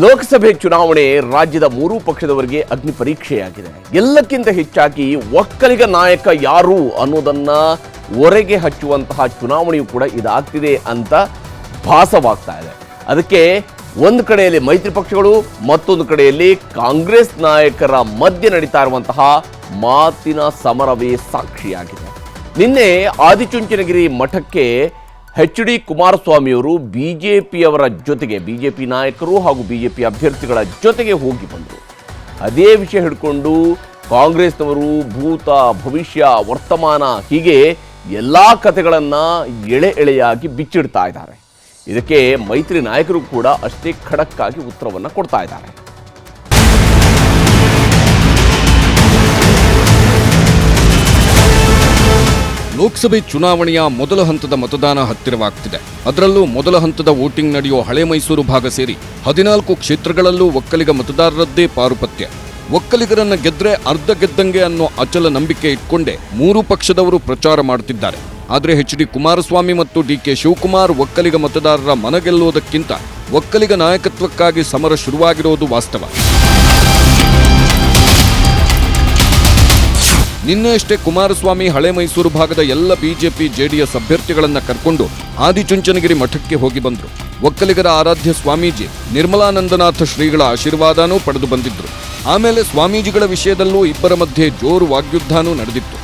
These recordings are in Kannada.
ಲೋಕಸಭೆ ಚುನಾವಣೆ ರಾಜ್ಯದ ಮೂರೂ ಪಕ್ಷದವರಿಗೆ ಅಗ್ನಿ ಪರೀಕ್ಷೆಯಾಗಿದೆ. ಎಲ್ಲಕ್ಕಿಂತ ಹೆಚ್ಚಾಗಿ ಒಕ್ಕಲಿಗ ನಾಯಕ ಯಾರು ಅನ್ನೋದನ್ನ ಹೊರಗೆ ಹಚ್ಚುವಂತಹ ಚುನಾವಣೆಯು ಕೂಡ ಇದಾಗ್ತಿದೆ ಅಂತ ಭಾಸವಾಗ್ತಾ ಇದೆ. ಅದಕ್ಕೆ ಒಂದು ಕಡೆಯಲ್ಲಿ ಮೈತ್ರಿ ಪಕ್ಷಗಳು, ಮತ್ತೊಂದು ಕಡೆಯಲ್ಲಿ ಕಾಂಗ್ರೆಸ್ ನಾಯಕರ ಮಧ್ಯೆ ನಡೀತಾ ಇರುವಂತಹ ಮಾತಿನ ಸಮರವೇ ಸಾಕ್ಷಿಯಾಗಿದೆ. ನಿನ್ನೆ ಆದಿಚುಂಚನಗಿರಿ ಮಠಕ್ಕೆ ಎಚ್ ಡಿ ಕುಮಾರಸ್ವಾಮಿಯವರು ಬಿ ಜೆ ಪಿಯವರ ಜೊತೆಗೆ ಬಿ ಜೆ ಪಿ ನಾಯಕರು ಹಾಗೂ ಬಿ ಜೆ ಪಿ ಅಭ್ಯರ್ಥಿಗಳ ಜೊತೆಗೆ ಹೋಗಿ ಬಂದರು. ಅದೇ ವಿಷಯ ಹಿಡ್ಕೊಂಡು ಕಾಂಗ್ರೆಸ್ನವರು ಭೂತ ಭವಿಷ್ಯ ವರ್ತಮಾನ ಹೀಗೆ ಎಲ್ಲ ಕಥೆಗಳನ್ನು ಎಳೆ ಎಳೆಯಾಗಿ ಬಿಚ್ಚಿಡ್ತಾ ಇದ್ದಾರೆ. ಇದಕ್ಕೆ ಮೈತ್ರಿ ನಾಯಕರು ಕೂಡ ಅಷ್ಟೇ ಖಡಕ್ಕಾಗಿ ಉತ್ತರವನ್ನು ಕೊಡ್ತಾ ಇದ್ದಾರೆ. ಲೋಕಸಭೆ ಚುನಾವಣೆಯ ಮೊದಲ ಹಂತದ ಮತದಾನ ಹತ್ತಿರವಾಗ್ತಿದೆ. ಅದರಲ್ಲೂ ಮೊದಲ ಹಂತದ ವೋಟಿಂಗ್ ನಡೆಯುವ ಹಳೆ ಮೈಸೂರು ಭಾಗ ಸೇರಿ ಹದಿನಾಲ್ಕು ಕ್ಷೇತ್ರಗಳಲ್ಲೂ ಒಕ್ಕಲಿಗ ಮತದಾರರದ್ದೇ ಪಾರುಪತ್ಯ. ಒಕ್ಕಲಿಗರನ್ನ ಗೆದ್ರೆ ಅರ್ಧ ಗೆದ್ದಂಗೆ ಅನ್ನೋ ಅಚಲ ನಂಬಿಕೆ ಇಟ್ಕೊಂಡೇ ಮೂರು ಪಕ್ಷದವರು ಪ್ರಚಾರ ಮಾಡುತ್ತಿದ್ದಾರೆ ಆದರೆ ಎಚ್ ಡಿ ಕುಮಾರಸ್ವಾಮಿ ಮತ್ತು ಡಿ ಕೆ ಶಿವಕುಮಾರ್ ಒಕ್ಕಲಿಗ ಮತದಾರರ ಮನಗೆಲ್ಲುವುದಕ್ಕಿಂತ ಒಕ್ಕಲಿಗ ನಾಯಕತ್ವಕ್ಕಾಗಿ ಸಮರ ಶುರುವಾಗಿರೋದು ವಾಸ್ತವ. ನಿನ್ನೆಯಷ್ಟೇ ಕುಮಾರಸ್ವಾಮಿ ಹಳೆ ಮೈಸೂರು ಭಾಗದ ಎಲ್ಲ ಬಿಜೆಪಿ ಜೆಡಿಎಸ್ ಅಭ್ಯರ್ಥಿಗಳನ್ನು ಕರ್ಕೊಂಡು ಆದಿಚುಂಚನಗಿರಿ ಮಠಕ್ಕೆ ಹೋಗಿ ಬಂದರು. ಒಕ್ಕಲಿಗರ ಆರಾಧ್ಯ ಸ್ವಾಮೀಜಿ ನಿರ್ಮಲಾನಂದನಾಥ ಶ್ರೀಗಳ ಆಶೀರ್ವಾದನೂ ಪಡೆದು ಬಂದಿದ್ರು. ಆಮೇಲೆ ಸ್ವಾಮೀಜಿಗಳ ವಿಷಯದಲ್ಲೂ ಇಬ್ಬರ ಮಧ್ಯೆ ಜೋರು ವಾಗ್ಯುದ್ಧನೂ ನಡೆದಿತ್ತು.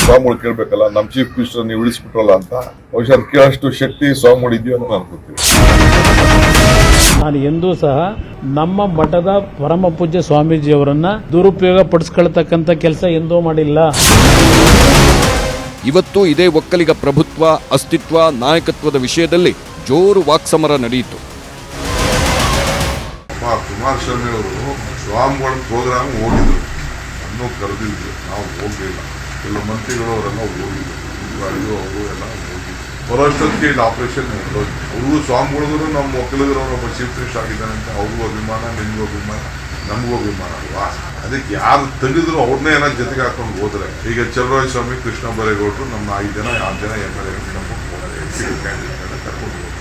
ಸ್ವಾಮಿಗಳು ಕೇಳಬೇಕಲ್ಲ ನಮ್ಮ ಚೀಫ್ ಮಿನಿಸ್ಟರ್ ನೀವು ಇಳಿಸ್ಬಿಟ್ರಲ್ಲ ಅಂತ. ಬಹುಶಃ ಕೇಳಷ್ಟು ಕೇಳೋಷ್ಟು ಶಕ್ತಿ ಸ್ವಾಮಿ ಇದೆಯೋ ಅಂತ ಅನ್ಕೋತೀವಿ ನಾನು ಎಂದೂ ಸಹ ನಮ್ಮ ಮಠದ ಪರಮ ಪೂಜ್ಯ ಸ್ವಾಮೀಜಿಯವರನ್ನ ದುರುಪಯೋಗ ಪಡಿಸ್ಕೊಳ್ತಕ್ಕಂಥ ಕೆಲಸ ಎಂದೂ ಮಾಡಿಲ್ಲ. ಇವತ್ತು ಇದೇ ಒಕ್ಕಲಿಗ ಪ್ರಭುತ್ವ ಅಸ್ತಿತ್ವ ನಾಯಕತ್ವದ ವಿಷಯದಲ್ಲಿ ಜೋರು ವಾಕ್ಸಮರ ನಡೆಯಿತು. ಕುಮಾರಸ್ವಾಮಿ ಅವರು ಸ್ವಾಮಿಗಳ ಪ್ರೋಗ್ರಾಮ್ ಹೋಗಿದ್ರು ಅನ್ನೋ ಕರೆದಿದ್ರು. ನಾವು ಹೋಗಲಿಲ್ಲ. ಎಲ್ಲ ಮಂತ್ರಿಗಳು ಅವರೆಲ್ಲ ಹೋಗಿದ್ರು ಅವರು ಎಲ್ಲ ಬರೋಷ್ಟೊತ್ತಿಗೆ ಇಲ್ಲಿ ಆಪರೇಷನ್ ಮುಗ್ದೋಯ್ತು ಅವ್ರಿಗೂ ಸ್ವಾಮಿಗಳಿಗೂ ನಮ್ಮ ಒಕ್ಕಲಿಗರು ಒಬ್ಬ ಚೀಫ್ ಮಿನಿಸ್ಟರ್ ಆಗಿದ್ದಾನೆ ಅಂತ ಅವ್ರಿಗೂ ಅಭಿಮಾನ, ನಿಮಗೂ ಅಭಿಮಾನ, ನಮಗೂ ಅಭಿಮಾನ ಅಲ್ವಾ? ಅದಕ್ಕೆ ಯಾರು ತೆಗೆದ್ರು ಅವ್ರನ್ನೇ ಏನೋ ಜೊತೆಗೆ ಹಾಕೊಂಡು ಹೋದ್ರೆ. ಈಗ ಚಲರಾಯ ಸ್ವಾಮಿ, ಕೃಷ್ಣ ಬರೇಗೌಡರು ನಮ್ಮ ಐದು ಜನ ಆರು ಜನ ಎಂ ಎಲ್ ಎ ಕರ್ಕೊಂಡು ಹೋದ್ರು.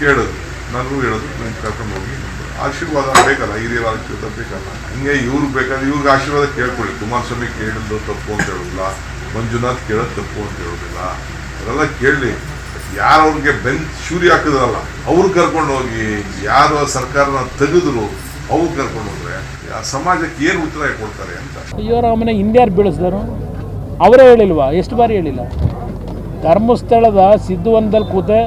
ಕೇಳೋದು, ನನಗೂ ಹೇಳೋದು, ನಾನು ಕರ್ಕೊಂಡು ಹೋಗಿ ಆಶೀರ್ವಾದ ಬೇಕಲ್ಲ, ಹಿರಿಯರ ಆಶೀರ್ವಾದ ಬೇಕಲ್ಲ. ಹಂಗೆ ಇವ್ರಿಗೆ ಬೇಕಾದ್ರೆ ಇವ್ರಿಗೆ ಆಶೀರ್ವಾದ ಕೇಳ್ಕೊಳ್ಳಿ. ಕುಮಾರಸ್ವಾಮಿ ಕೇಳಿದ್ದು ತಪ್ಪು ಅಂತ ಹೇಳೋದಿಲ್ಲ. ಮಂಜುನಾಥ್ ಕೇಳೋದು ತಪ್ಪು ಅಂತ ಹೇಳೋದಿಲ್ಲ. ಅವರೆಲ್ಲ ಕೇಳಲಿ ಯಾರು ಅವ್ರಿಗೆ ಬೆನ್ ಶೂರಿ ಹಾಕಿದ್ರಲ್ಲ, ಅವ್ರು ಕರ್ಕೊಂಡು ಹೋಗಿ, ಯಾರು ಸರ್ಕಾರನ ತೆಗೆದ್ರು, ಅವ್ರು ಕರ್ಕೊಂಡು ಹೋದ್ರೆ, ಆ ಸಮಾಜಕ್ಕೆ ಏನು ಉತ್ತರ ಕೊಡ್ತಾರೆ ಅಂತ. ಅಯ್ಯೋ ರಾಮನ ಹಿಂದ್ಯಾರು ಬೀಳಿಸಿದರು? ಅವರೇ ಹೇಳಿಲ್ವಾ? ಎಷ್ಟು ಬಾರಿ ಹೇಳಿಲ್ಲ? ಧರ್ಮಸ್ಥಳದ ಸಿದ್ಧವನದಲ್ಲಿ ಕೂತೆ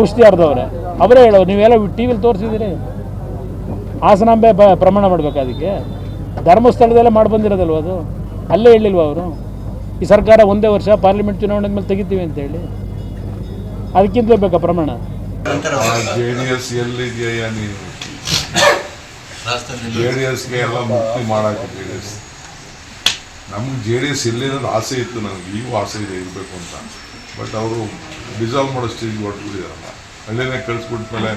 ಔಷಧಿ ಹರಿದವ್ರೆ ಅವರೇ ಹೇಳೋ, ನೀವೆಲ್ಲ ಟಿ ವಿಲಿ ತೋರಿಸಿದ್ದೀರಿ? ಹಾಸನಾಂಬೆ ಪ್ರಮಾಣ ಮಾಡ್ಬೇಕು ಅದಕ್ಕೆ? ಧರ್ಮಸ್ಥಳದಲ್ಲೇ ಮಾಡಿ ಬಂದಿರೋದಲ್ವ ಅದು? ಅಲ್ಲೇ ಹೇಳಿಲ್ವ ಅವರು? ಈ ಸರ್ಕಾರ ಒಂದೇ ವರ್ಷ ಪಾರ್ಲಿಮೆಂಟ್ ಚುನಾವಣೆ ಮೇಲೆ ತೆಗಿತೀವಿ ಅಂತೇಳಿ ಅದಕ್ಕಿಂತಲೇ ಬೇಕಾ ಪ್ರಮಾಣ? ಜೆ ಡಿ ಎಸ್ ಎಲ್ಲಿದೆಯಾ ಜೆ ಡಿ ಎಸ್ಗೆ ಎಲ್ಲ ಮುಕ್ತಿ ಮಾಡಕ್ಕೆ ಜೆ ಡಿ ಎಸ್ ನಮ್ಗೆ ಜೆ ಡಿ ಎಸ್ ಆಸೆ ಇತ್ತು ನನಗೆ ಈಗೂ ಆಸೆ ಇದೆ ಇರಬೇಕು ಅಂತ. ಬಟ್ ಅವರು ಡಿಸಾಲ್ವ್ ಮಾಡೋ ಸ್ಟೇಜ್ಗೆ ಹೊರಟ್ಬಿಟ್ಟಿದಾರಲ್ಲ. ಹಳ್ಳಿನೇ ಕಳಿಸ್ಬಿಟ್ಮೇಲೆ